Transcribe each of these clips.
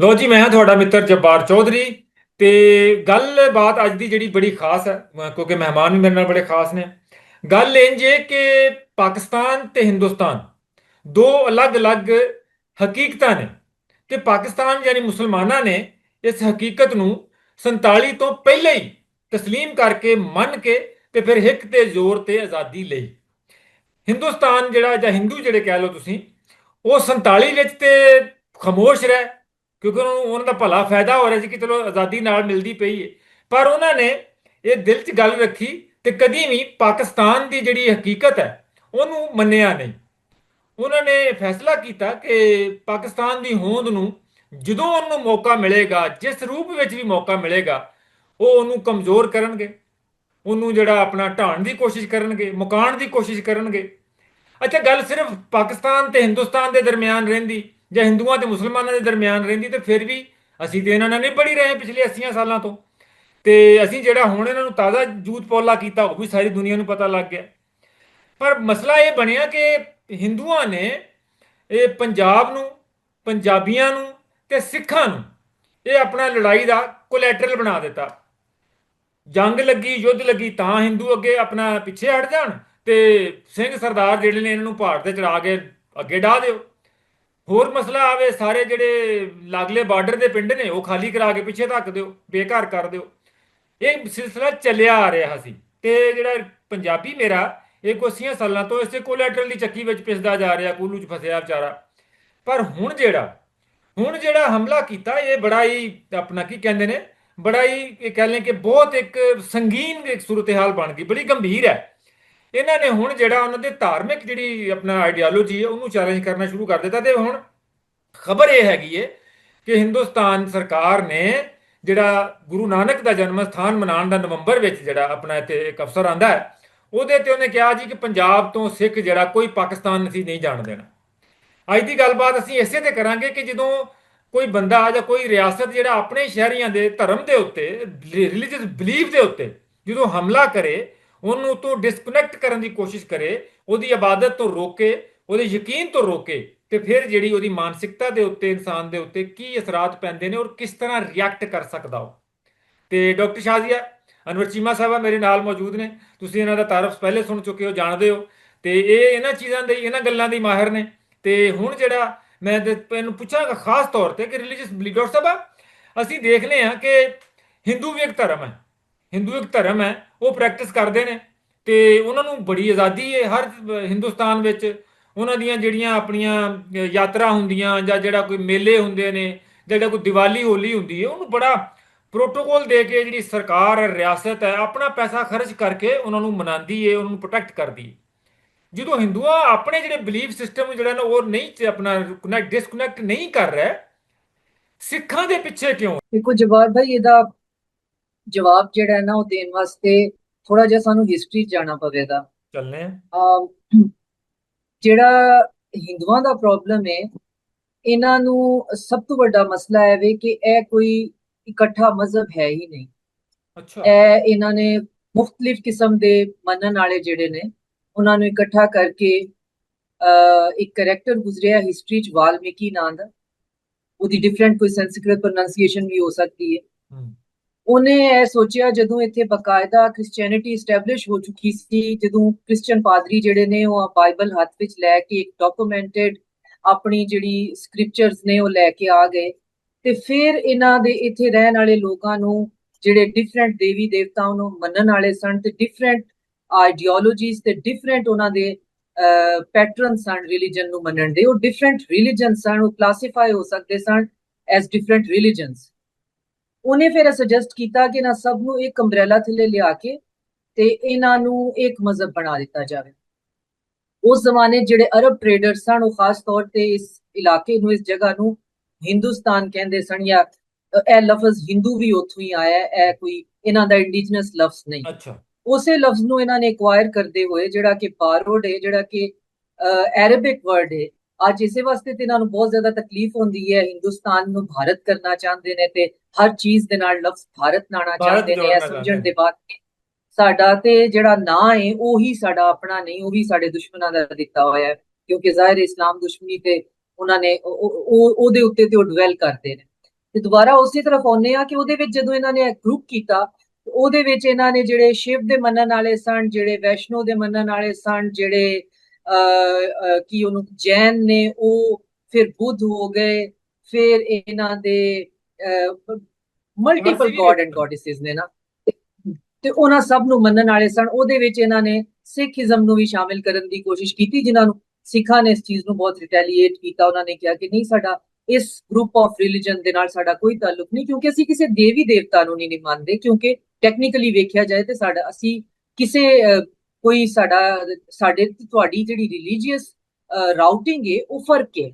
ਲੋ ਜੀ ਮੈਂ ਹਾਂ ਤੁਹਾਡਾ ਮਿੱਤਰ ਜੱਬਾਰ ਚੌਧਰੀ ਤੇ ਗੱਲਬਾਤ ਅੱਜ ਦੀ ਜਿਹੜੀ ਬੜੀ ਖਾਸ ਹੈ ਅਹ ਕਿਉਂਕਿ ਮਹਿਮਾਨ ਵੀ ਮੇਰੇ ਨਾਲ ਬੜੇ ਖਾਸ ਨੇ ਗੱਲ ਇੰਜ ਹੈ ਕਿ ਪਾਕਿਸਤਾਨ ਤੇ ਹਿੰਦੁਸਤਾਨ ਦੋ ਅਲੱਗ-ਅਲੱਗ ਹਕੀਕਤਾਂ ਨੇ ਤੇ ਪਾਕਿਸਤਾਨ ਯਾਨੀ ਮੁਸਲਮਾਨਾਂ ਨੇ ਇਸ ਹਕੀਕਤ ਨੂੰ 47 ਤੋਂ ਪਹਿਲਾਂ ਹੀ تسلیم ਕਰਕੇ ਮੰਨ ਕੇ ਤੇ ਫਿਰ ਹਿੱਕ ਤੇ ਜ਼ੋਰ ਤੇ ਆਜ਼ਾਦੀ ਲਈ ਹਿੰਦੁਸਤਾਨ ਜਿਹੜਾ ਜਾਂ ਹਿੰਦੂ ਜਿਹੜੇ ਕਹਿ ਲਓ ਤੁਸੀਂ ਉਹ 47 ਵਿੱਚ ਤੇ ਖਾਮੋਸ਼ ਰਹਿ ਕਿਉਂਕਿ ਉਹਨਾਂ ਨੂੰ, ਉਹਨਾਂ ਦਾ ਭਲਾ ਫਾਇਦਾ ਹੋ ਰਿਹਾ ਸੀ ਕਿ ਚਲੋ ਆਜ਼ਾਦੀ ਨਾਲ ਮਿਲਦੀ ਪਈ ਹੈ ਪਰ ਉਹਨਾਂ ਨੇ ਇਹ ਦਿਲ 'ਚ ਗੱਲ ਰੱਖੀ ਤੇ ਕਦੀ ਵੀ ਪਾਕਿਸਤਾਨ ਦੀ ਜਿਹੜੀ ਹਕੀਕਤ ਹੈ, ਉਹਨੂੰ ਮੰਨਿਆ ਨਹੀਂ। ਉਹਨਾਂ ਨੇ ਫੈਸਲਾ ਕੀਤਾ ਕਿ ਪਾਕਿਸਤਾਨ ਦੀ ਹੋਂਦ ਨੂੰ ਜਦੋਂ ਉਹਨੂੰ ਮੌਕਾ ਮਿਲੇਗਾ, ਜਿਸ ਰੂਪ ਵਿੱਚ ਵੀ ਮੌਕਾ ਮਿਲੇਗਾ, ਉਹ ਉਹਨੂੰ ਕਮਜ਼ੋਰ ਕਰਨਗੇ। ਉਹਨੂੰ ਜਿਹੜਾ ਆਪਣਾ ਢਾਣ ਦੀ ਕੋਸ਼ਿਸ਼ ਕਰਨਗੇ ਮੁਕਾਉਣ ਦੀ ਕੋਸ਼ਿਸ਼ ਕਰਨਗੇ। ਅੱਛਾ, ਗੱਲ ਸਿਰਫ ਪਾਕਿਸਤਾਨ ਤੇ ਹਿੰਦੁਸਤਾਨ ਦੇ ਦਰਮਿਆਨ ਰਹਿੰਦੀ। ਜਾਂ ਹਿੰਦੂਆਂ ਤੇ ਮੁਸਲਮਾਨਾਂ ਦੇ ਦਰਮਿਆਨ ਰਹਿੰਦੀ ਤੇ ਫਿਰ ਵੀ ਅਸੀਂ ਤੇ ਇਹਨਾਂ ਨਾਲ ਨਹੀਂ ਪੜੀ ਰਹੇ ਪਿਛਲੇ 80 ਸਾਲਾਂ ਤੋਂ। ਤੇ ਅਸੀਂ ਜਿਹੜਾ ਹੁਣ ਇਹਨਾਂ ਨੂੰ ਤਾਜ਼ਾ ਜੂਤ ਪੌਲਾ ਕੀਤਾ, ਉਹ ਵੀ ਸਾਰੀ ਦੁਨੀਆ ਨੂੰ ਪਤਾ ਲੱਗ ਗਿਆ। ਪਰ ਮਸਲਾ ਇਹ ਬਣਿਆ ਕਿ ਹਿੰਦੂਆਂ ਨੇ ਇਹ ਪੰਜਾਬ ਨੂੰ, ਪੰਜਾਬੀਆਂ ਨੂੰ ਤੇ ਸਿੱਖਾਂ ਨੂੰ ਇਹ ਆਪਣਾ ਲੜਾਈ ਦਾ ਕੋਲੈਟਰਲ ਬਣਾ ਦਿੱਤਾ। ਜੰਗ ਲੱਗੀ, ਯੁੱਧ ਲੱਗੀ, ਤਾਂ ਹਿੰਦੂ ਅੱਗੇ ਆਪਣਾ ਪਿੱਛੇ ਹਟ ਜਾਣ ਤੇ ਸਿੰਘ ਸਰਦਾਰ ਜਿਹੜੇ ਨੇ ਇਹਨਾਂ ਨੂੰ ਭਾਰਤ ਤੇ ਚੜਾ ਕੇ ਅੱਗੇ ਢਾ ਦਿਓ। ਹੋਰ ਮਸਲਾ ਆਵੇ, ਸਾਰੇ ਜਿਹੜੇ ਲਾਗਲੇ ਬਾਰਡਰ ਦੇ ਪਿੰਡ ਨੇ, ਉਹ ਖਾਲੀ ਕਰਾ ਕੇ ਪਿੱਛੇ ਧੱਕ ਦਿਓ, ਬੇਘਰ ਕਰ ਦਿਓ। ਇਹ ਸਿਲਸਿਲਾ ਚੱਲਿਆ ਆ ਰਿਹਾ ਸੀ ਤੇ ਜਿਹੜਾ ਪੰਜਾਬੀ ਮੇਰਾ, ਇਹ ਕੋਸੀਆਂ ਸਾਲਾਂ ਤੋਂ ਇਸੇ ਕੋਲੈਟਰਲ ਦੀ ਚੱਕੀ ਵਿੱਚ ਪਿਸਦਾ ਜਾ ਰਿਹਾ, ਕੂਲੂ ਚ ਫਸਿਆ ਵਿਚਾਰਾ। ਪਰ ਹੁਣ ਜਿਹੜਾ ਹੁਣ ਜਿਹੜਾ ਹਮਲਾ ਕੀਤਾ, ਇਹ ਬੜਾ ਹੀ ਆਪਣਾ ਕੀ ਕਹਿੰਦੇ ਨੇ, ਬੜਾ ਹੀ ਇਹ ਕਹਿ ਲੈ ਕਿ ਬਹੁਤ ਇੱਕ ਸੰਗੀਨ ਇੱਕ ਸੂਰਤ-ਹਾਲ ਬਣ ਗਈ, ਬੜੀ ਗੰਭੀਰ ਹੈ। ਇਹਨਾਂ ਨੇ ਹੁਣ ਜਿਹੜਾ ਉਹਨਾਂ ਦੇ ਧਾਰਮਿਕ ਜਿਹੜੀ ਆਪਣਾ ਆਈਡੀਓਲੋਜੀ ਹੈ, ਉਹਨੂੰ ਚੈਲੰਜ ਕਰਨਾ ਸ਼ੁਰੂ ਕਰ ਦਿੱਤਾ ਤੇ ਹੁਣ ਖਬਰ ਇਹ ਹੈਗੀ ਹੈ ਕਿ ਹਿੰਦੁਸਤਾਨ ਸਰਕਾਰ ਨੇ ਜਿਹੜਾ ਗੁਰੂ ਨਾਨਕ ਦਾ ਜਨਮ ਸਥਾਨ ਮਨਾਉਣ ਦਾ ਨਵੰਬਰ ਵਿੱਚ ਜਿਹੜਾ ਆਪਣਾ ਇੱਥੇ ਇੱਕ ਅਫਸਰ ਆਂਦਾ ਹੈ, ਉਹਦੇ ਤੇ ਉਹਨੇ ਕਿਹਾ ਜੀ ਕਿ ਪੰਜਾਬ ਤੋਂ ਸਿੱਖ ਜਿਹੜਾ ਕੋਈ ਪਾਕਿਸਤਾਨ ਅਸੀਂ ਨਹੀਂ ਜਾਣ ਦੇਣਾ। ਅੱਜ ਦੀ ਗੱਲਬਾਤ ਅਸੀਂ ਇਸੇ ਤੇ ਕਰਾਂਗੇ ਕਿ ਜਦੋਂ ਕੋਈ ਬੰਦਾ ਜਾਂ ਕੋਈ ਰਿਆਸਤ ਜਿਹੜਾ ਆਪਣੇ ਸ਼ਹਿਰੀਆਂ ਦੇ ਧਰਮ ਦੇ ਉੱਤੇ ਰਿਲੀਜੀਅਸ ਬਲੀਫ ਦੇ ਉੱਤੇ ਜਦੋਂ ਹਮਲਾ ਕਰੇ ਉਹਨੂੰ ਤੋਂ ਡਿਸਕਨੈਕਟ ਕਰਨ ਦੀ ਕੋਸ਼ਿਸ਼ ਕਰੇ, ਉਹਦੀ ਇਬਾਦਤ ਤੋਂ ਰੋਕੇ, ਉਹਦੇ ਯਕੀਨ ਤੋਂ ਰੋਕੇ ਤੇ ਫਿਰ ਜਿਹੜੀ ਉਹਦੀ ਮਾਨਸਿਕਤਾ ਦੇ ਉੱਤੇ, ਇਨਸਾਨ ਦੇ ਉੱਤੇ ਕੀ ਅਸਰਾਤ ਪੈਂਦੇ ਨੇ ਔਰ ਕਿਸ ਤਰ੍ਹਾਂ ਰਿਐਕਟ ਕਰ ਸਕਦਾ ਉਹ। ਤੇ ਡਾਕਟਰ ਸ਼ਾਜ਼ੀਆ ਅਨਵਰ ਚੀਮਾ ਸਾਹਿਬਾ ਮੇਰੇ ਨਾਲ ਮੌਜੂਦ ਨੇ, ਤੁਸੀਂ ਇਹਨਾਂ ਦਾ ਤਾਰਫ ਪਹਿਲੇ ਸੁਣ ਚੁੱਕੇ ਹੋ, ਜਾਣਦੇ ਹੋ। ਤੇ ਇਹ ਇਹਨਾਂ ਚੀਜ਼ਾਂ ਦੇ, ਇਹਨਾਂ ਗੱਲਾਂ ਦੇ ਮਾਹਿਰ ਨੇ। ਤੇ ਹੁਣ ਜਿਹੜਾ ਮੈਂ ਇਹਨੂੰ ਪੁੱਛਾਂਗਾ ਖਾਸ ਤੌਰ ਤੇ ਕਿ ਰਿਲੀਜੀਅਸ ਬਲੀਫ ਡਾਕਟਰ ਸਾਹਿਬਾ, ਅਸੀਂ ਦੇਖਨੇ ਹਾਂ ਕਿ ਹਿੰਦੂ ਵੀ ਇੱਕ ਧਰਮ ਹੈ। ਹਿੰਦੂ ਇੱਕ ਧਰਮ ਹੈ, ਉਹ ਪ੍ਰੈਕਟਿਸ ਕਰਦੇ ਨੇ ਤੇ ਉਹਨਾਂ ਨੂੰ ਬੜੀ ਆਜ਼ਾਦੀ ਹੈ ਹਰ ਹਿੰਦੁਸਤਾਨ ਵਿੱਚ। ਉਹਨਾਂ ਦੀਆਂ ਜਿਹੜੀਆਂ ਆਪਣੀਆਂ ਯਾਤਰਾ ਹੁੰਦੀਆਂ ਜਾਂ ਜਿਹੜਾ ਕੋਈ ਮੇਲੇ ਹੁੰਦੇ ਨੇ, ਜਿਹੜਾ ਕੋਈ ਦੀਵਾਲੀ, ਹੋਲੀ ਹੁੰਦੀ ਹੈ, ਉਹਨੂੰ ਬੜਾ ਪ੍ਰੋਟੋਕੋਲ ਦੇ ਕੇ ਜਿਹੜੀ ਸਰਕਾਰ ਹੈ, ਰਿਆਸਤ ਹੈ, ਆਪਣਾ ਪੈਸਾ ਖਰਚ ਕਰਕੇ ਉਹਨਾਂ ਨੂੰ ਮਨਾਉਂਦੀ ਹੈ, ਉਹਨਾਂ ਨੂੰ ਪ੍ਰੋਟੈਕਟ ਕਰਦੀ ਹੈ। ਜਦੋਂ ਹਿੰਦੂਆ ਆਪਣੇ ਜਿਹੜੇ ਬਲੀਫ ਸਿਸਟਮ ਜਿਹੜਾ ਨਾ, ਉਹ ਨਹੀਂ ਆਪਣਾ ਕਨੈਕਟ ਡਿਸਕਨੈਕਟ ਨਹੀਂ ਕਰ ਰਿਹਾ, ਸਿੱਖਾਂ ਦੇ ਪਿੱਛੇ ਕਿਉਂ? ਦੇਖੋ ਜਵਾਬ ਭਾਈ ਇਹਦਾ ਜਵਾਬ ਜਿਹੜਾ ਹੈ ਨਾ ਉਹ ਦੇਣ ਵਾਸਤੇ ਥੋੜਾ ਜਿਹਾ ਸਾਨੂੰ ਹਿਸਟਰੀ ਜਾਣਾ ਪਵੇਗਾ। ਚੱਲਨੇ ਅਮ ਜਿਹੜਾ ਹਿੰਦੂਆਂ ਦਾ ਪ੍ਰੋਬਲਮ ਹੈ ਇਹਨਾਂ ਨੂੰ ਸਭ ਤੋਂ ਵੱਡਾ ਮਸਲਾ ਹੈ ਵੇ ਕਿ ਇਹ ਕੋਈ ਇਕੱਠਾ ਮਜ਼ਹਬ ਹੈ ਹੀ ਨਹੀਂ। ਅੱਛਾ। ਇਹ ਇਹਨਾਂ ਨੇ ਮੁxtਲਿਫ ਕਿਸਮ ਦੇ ਮੰਨਣ ਵਾਲੇ ਜਿਹੜੇ ਨੇ ਉਹਨਾਂ ਨੂੰ ਇਕੱਠਾ ਕਰਕੇ ਇੱਕ ਕੈਰੈਕਟਰ ਗੁਜ਼ਰਿਆ ਹਿਸਟਰੀ ਚ ਵਾਲਮੀਕੀ ਨਾਂ ਦਾ। ਉਹਦੀ ਡਿਫਰੈਂਟ ਕੋਈ ਸੰਸਕ੍ਰਿਤ ਪ੍ਰੋਨਾਂਸੀਏਸ਼ਨ ਵੀ ਹੋ ਸਕਦੀ ਹੈ। ਉਹਨੇ ਇਹ ਸੋਚਿਆ ਜਦੋਂ ਇੱਥੇ ਬਕਾਇਦਾ ਕ੍ਰਿਸਚੀਅਨਿਟੀ ਐਸਟੈਬਲਿਸ਼ ਹੋ ਚੁੱਕੀ ਸੀ, ਜਦੋਂ ਕ੍ਰਿਸਚੀਅਨ ਪਾਦਰੀ ਜਿਹੜੇ ਨੇ ਉਹ ਬਾਈਬਲ ਹੱਥ ਵਿੱਚ ਲੈ ਕੇ ਇੱਕ ਡਾਕੂਮੈਂਟਡ ਆਪਣੀ ਜਿਹੜੀ ਸਕ੍ਰਿਪਚਰਸ ਨੇ ਉਹ ਲੈ ਕੇ ਆ ਗਏ ਤੇ ਫਿਰ ਇਹਨਾਂ ਦੇ ਇੱਥੇ ਰਹਿਣ ਵਾਲੇ ਲੋਕਾਂ ਨੂੰ ਜਿਹੜੇ ਡਿਫਰੈਂਟ ਦੇਵੀ ਦੇਵਤਾਵਾਂ ਨੂੰ ਮੰਨਣ ਵਾਲੇ ਸਨ ਤੇ ਡਿਫਰੈਂਟ ਆਈਡੀਓਲੋਜੀਜ਼ ਤੇ ਡਿਫਰੈਂਟ ਉਹਨਾਂ ਦੇ ਪੈਟਰਨ ਸਨ ਰਿਲੀਜਨ ਨੂੰ ਮੰਨਣ ਦੇ, ਉਹ ਡਿਫਰੈਂਟ ਰਿਲੀਜਨ ਸਨ, ਉਹ ਕਲਾਸੀਫਾਈ ਹੋ ਸਕਦੇ ਸਨ ਐਸ ਡਿਫਰੈਂਟ ਰਿਲੀਜਨਸ ਉਹਨੇ ਫਿਰ ਸੁਜੈਸਟ ਕੀਤਾ ਕਿ ਨਾ ਸਭ ਨੂੰ ਇੱਕ ਅੰਬ੍ਰੇਲਾ ਥੱਲੇ ਲਿਆ ਕੇ ਤੇ ਇਹਨਾਂ ਨੂੰ ਇੱਕ ਮਜ਼ਹਬ ਬਣਾ ਦਿੱਤਾ ਜਾਵੇ। ਉਸ ਜ਼ਮਾਨੇ ਜਿਹੜੇ ਅਰਬ ਟ੍ਰੇਡਰ ਸਨ ਉਹ ਖਾਸ ਤੌਰ ਤੇ ਇਸ ਇਲਾਕੇ ਨੂੰ ਇਸ ਜਗ੍ਹਾ ਨੂੰ ਹਿੰਦੁਸਤਾਨ ਕਹਿੰਦੇ ਸਨ ਜਾਂ ਇਹ ਲਫ਼ਜ਼ ਹਿੰਦੂ ਵੀ ਉੱਥੋਂ ਹੀ ਆਇਆ ਹੈ ਕੋਈ ਇਹਨਾਂ ਦਾ ਇੰਡੀਜਨਸ ਲਫ਼ਜ਼ ਨਹੀਂ। ਅੱਛਾ। ਉਸੇ ਲਫ਼ਜ਼ ਨੂੰ ਇਹਨਾਂ ਨੇ ਐਕਵਾਇਰ ਕਰਦੇ ਹੋਏ ਜਿਹੜਾ ਕਿ ਬਾਰੋਡ ਹੈ ਜਿਹੜਾ ਕਿ ਅਰਬਿਕ ਵਰਡ ਹੈ ਅੱਜ ਇਸੇ ਵਾਸਤੇ ਤੇ ਇਹਨਾਂ ਨੂੰ ਬਹੁਤ ਜ਼ਿਆਦਾ ਤਕਲੀਫ ਹੁੰਦੀ ਹੈ। ਹਿੰਦੁਸਤਾਨ ਨੂੰ ਭਾਰਤ ਕਰਨਾ ਚਾਹੁੰਦੇ ਨੇ ਤੇ ਹਰ ਚੀਜ਼ ਦੇ ਨਾਲ ਲਫ਼ਜ਼ ਭਾਰਤ ਲਾਣਾ ਚਾਹੁੰਦੇ ਨੇ ਇਹ ਸਮਝਣ ਦੇ ਬਾਅਦ ਸਾਡਾ ਤੇ ਜਿਹੜਾ ਨਾਂ ਹੈ ਉਹੀ ਸਾਡਾ ਆਪਣਾ ਨਹੀਂ ਉਹ ਵੀ ਸਾਡੇ ਦੁਸ਼ਮਣਾਂ ਦਾ ਦਿੱਤਾ ਹੋਇਆ ਹੈ। ਕਿਉਂਕਿ ਜ਼ਾਹਿਰ ਇਸਲਾਮ ਦੁਸ਼ਮਣੀ ਤੇ ਉਹਨਾਂ ਨੇ ਉਹ ਉਹਦੇ ਉੱਤੇ ਤੇ ਉਹ ਡਵੈਲ ਕਰਦੇ ਨੇ। ਤੇ ਦੁਬਾਰਾ ਉਸੇ ਤਰਫ ਆਉਂਦੇ ਆ ਕਿ ਉਹਦੇ ਵਿੱਚ ਜਦੋਂ ਇਹਨਾਂ ਨੇ ਗਰੁੱਪ ਕੀਤਾ ਉਹਦੇ ਵਿੱਚ ਇਹਨਾਂ ਨੇ ਜਿਹੜੇ ਸ਼ਿਵ ਦੇ ਮੰਨਣ ਵਾਲੇ ਸਨ ਜਿਹੜੇ ਵੈਸ਼ਨੋ ਦੇ ਮੰਨਣ ਵਾਲੇ ਸਨ ਜਿਹੜੇ ਕੀ ਉਹਨੂੰ ਜੈਨ ਨੇ ਉਹ ਫਿਰ ਬੁੱਧ ਹੋ ਗਏ ਫਿਰ ਇਹਨਾਂ ਦੇ ਮਲਟੀਪਲ ਗੋਡ। ਐਂਡ ਗੋਡਿਸਸ ਨੇ ਨਾ। ਤੇ- ਉਹਨਾਂ ਸਭ ਨੂੰ ਮੰਨਣ ਵਾਲੇ ਸਨ। ਉਹਦੇ ਵਿੱਚ ਇਹਨਾਂ ਨੇ ਸਿੱਖੀਜ਼ਮ ਨੂੰ ਵੀ ਸ਼ਾਮਿਲ ਕਰਨ ਦੀ ਕੋਸ਼ਿਸ਼ ਕੀਤੀ ਜਿਨ੍ਹਾਂ ਨੂੰ ਸਿੱਖਾਂ ਨੇ ਇਸ ਚੀਜ਼ ਨੂੰ ਬਹੁਤ ਰਿਟੈਲੀਏਟ ਕੀਤਾ। ਉਹਨਾਂ ਨੇ ਕਿਹਾ ਕਿ ਨਹੀਂ ਸਾਡਾ ਇਸ ਗਰੁੱਪ ਆਫ ਰਿਲੀਜਨ ਦੇ ਨਾਲ ਸਾਡਾ ਕੋਈ ਤਾਲੁਕ ਨਹੀਂ ਕਿਉਂਕਿ ਅਸੀਂ ਕਿਸੇ ਦੇਵੀ ਦੇਵਤਾ ਨੂੰ ਨਹੀਂ ਮੰਨਦੇ ਕਿਉਂਕਿ ਟੈਕਨੀਕਲੀ ਵੇਖਿਆ ਜਾਏ ਤੇ ਸਾਡਾ ਅਸੀਂ ਕਿਸੇ ਕੋਈ ਸਾਡਾ ਸਾਡੇ ਤੇ ਤੁਹਾਡੀ ਜਿਹੜੀ ਰਿਲੀਜੀਅਸ ਰਾਊਟਿੰਗ ਹੈ ਉਹ ਫ਼ਰਕ ਹੈ।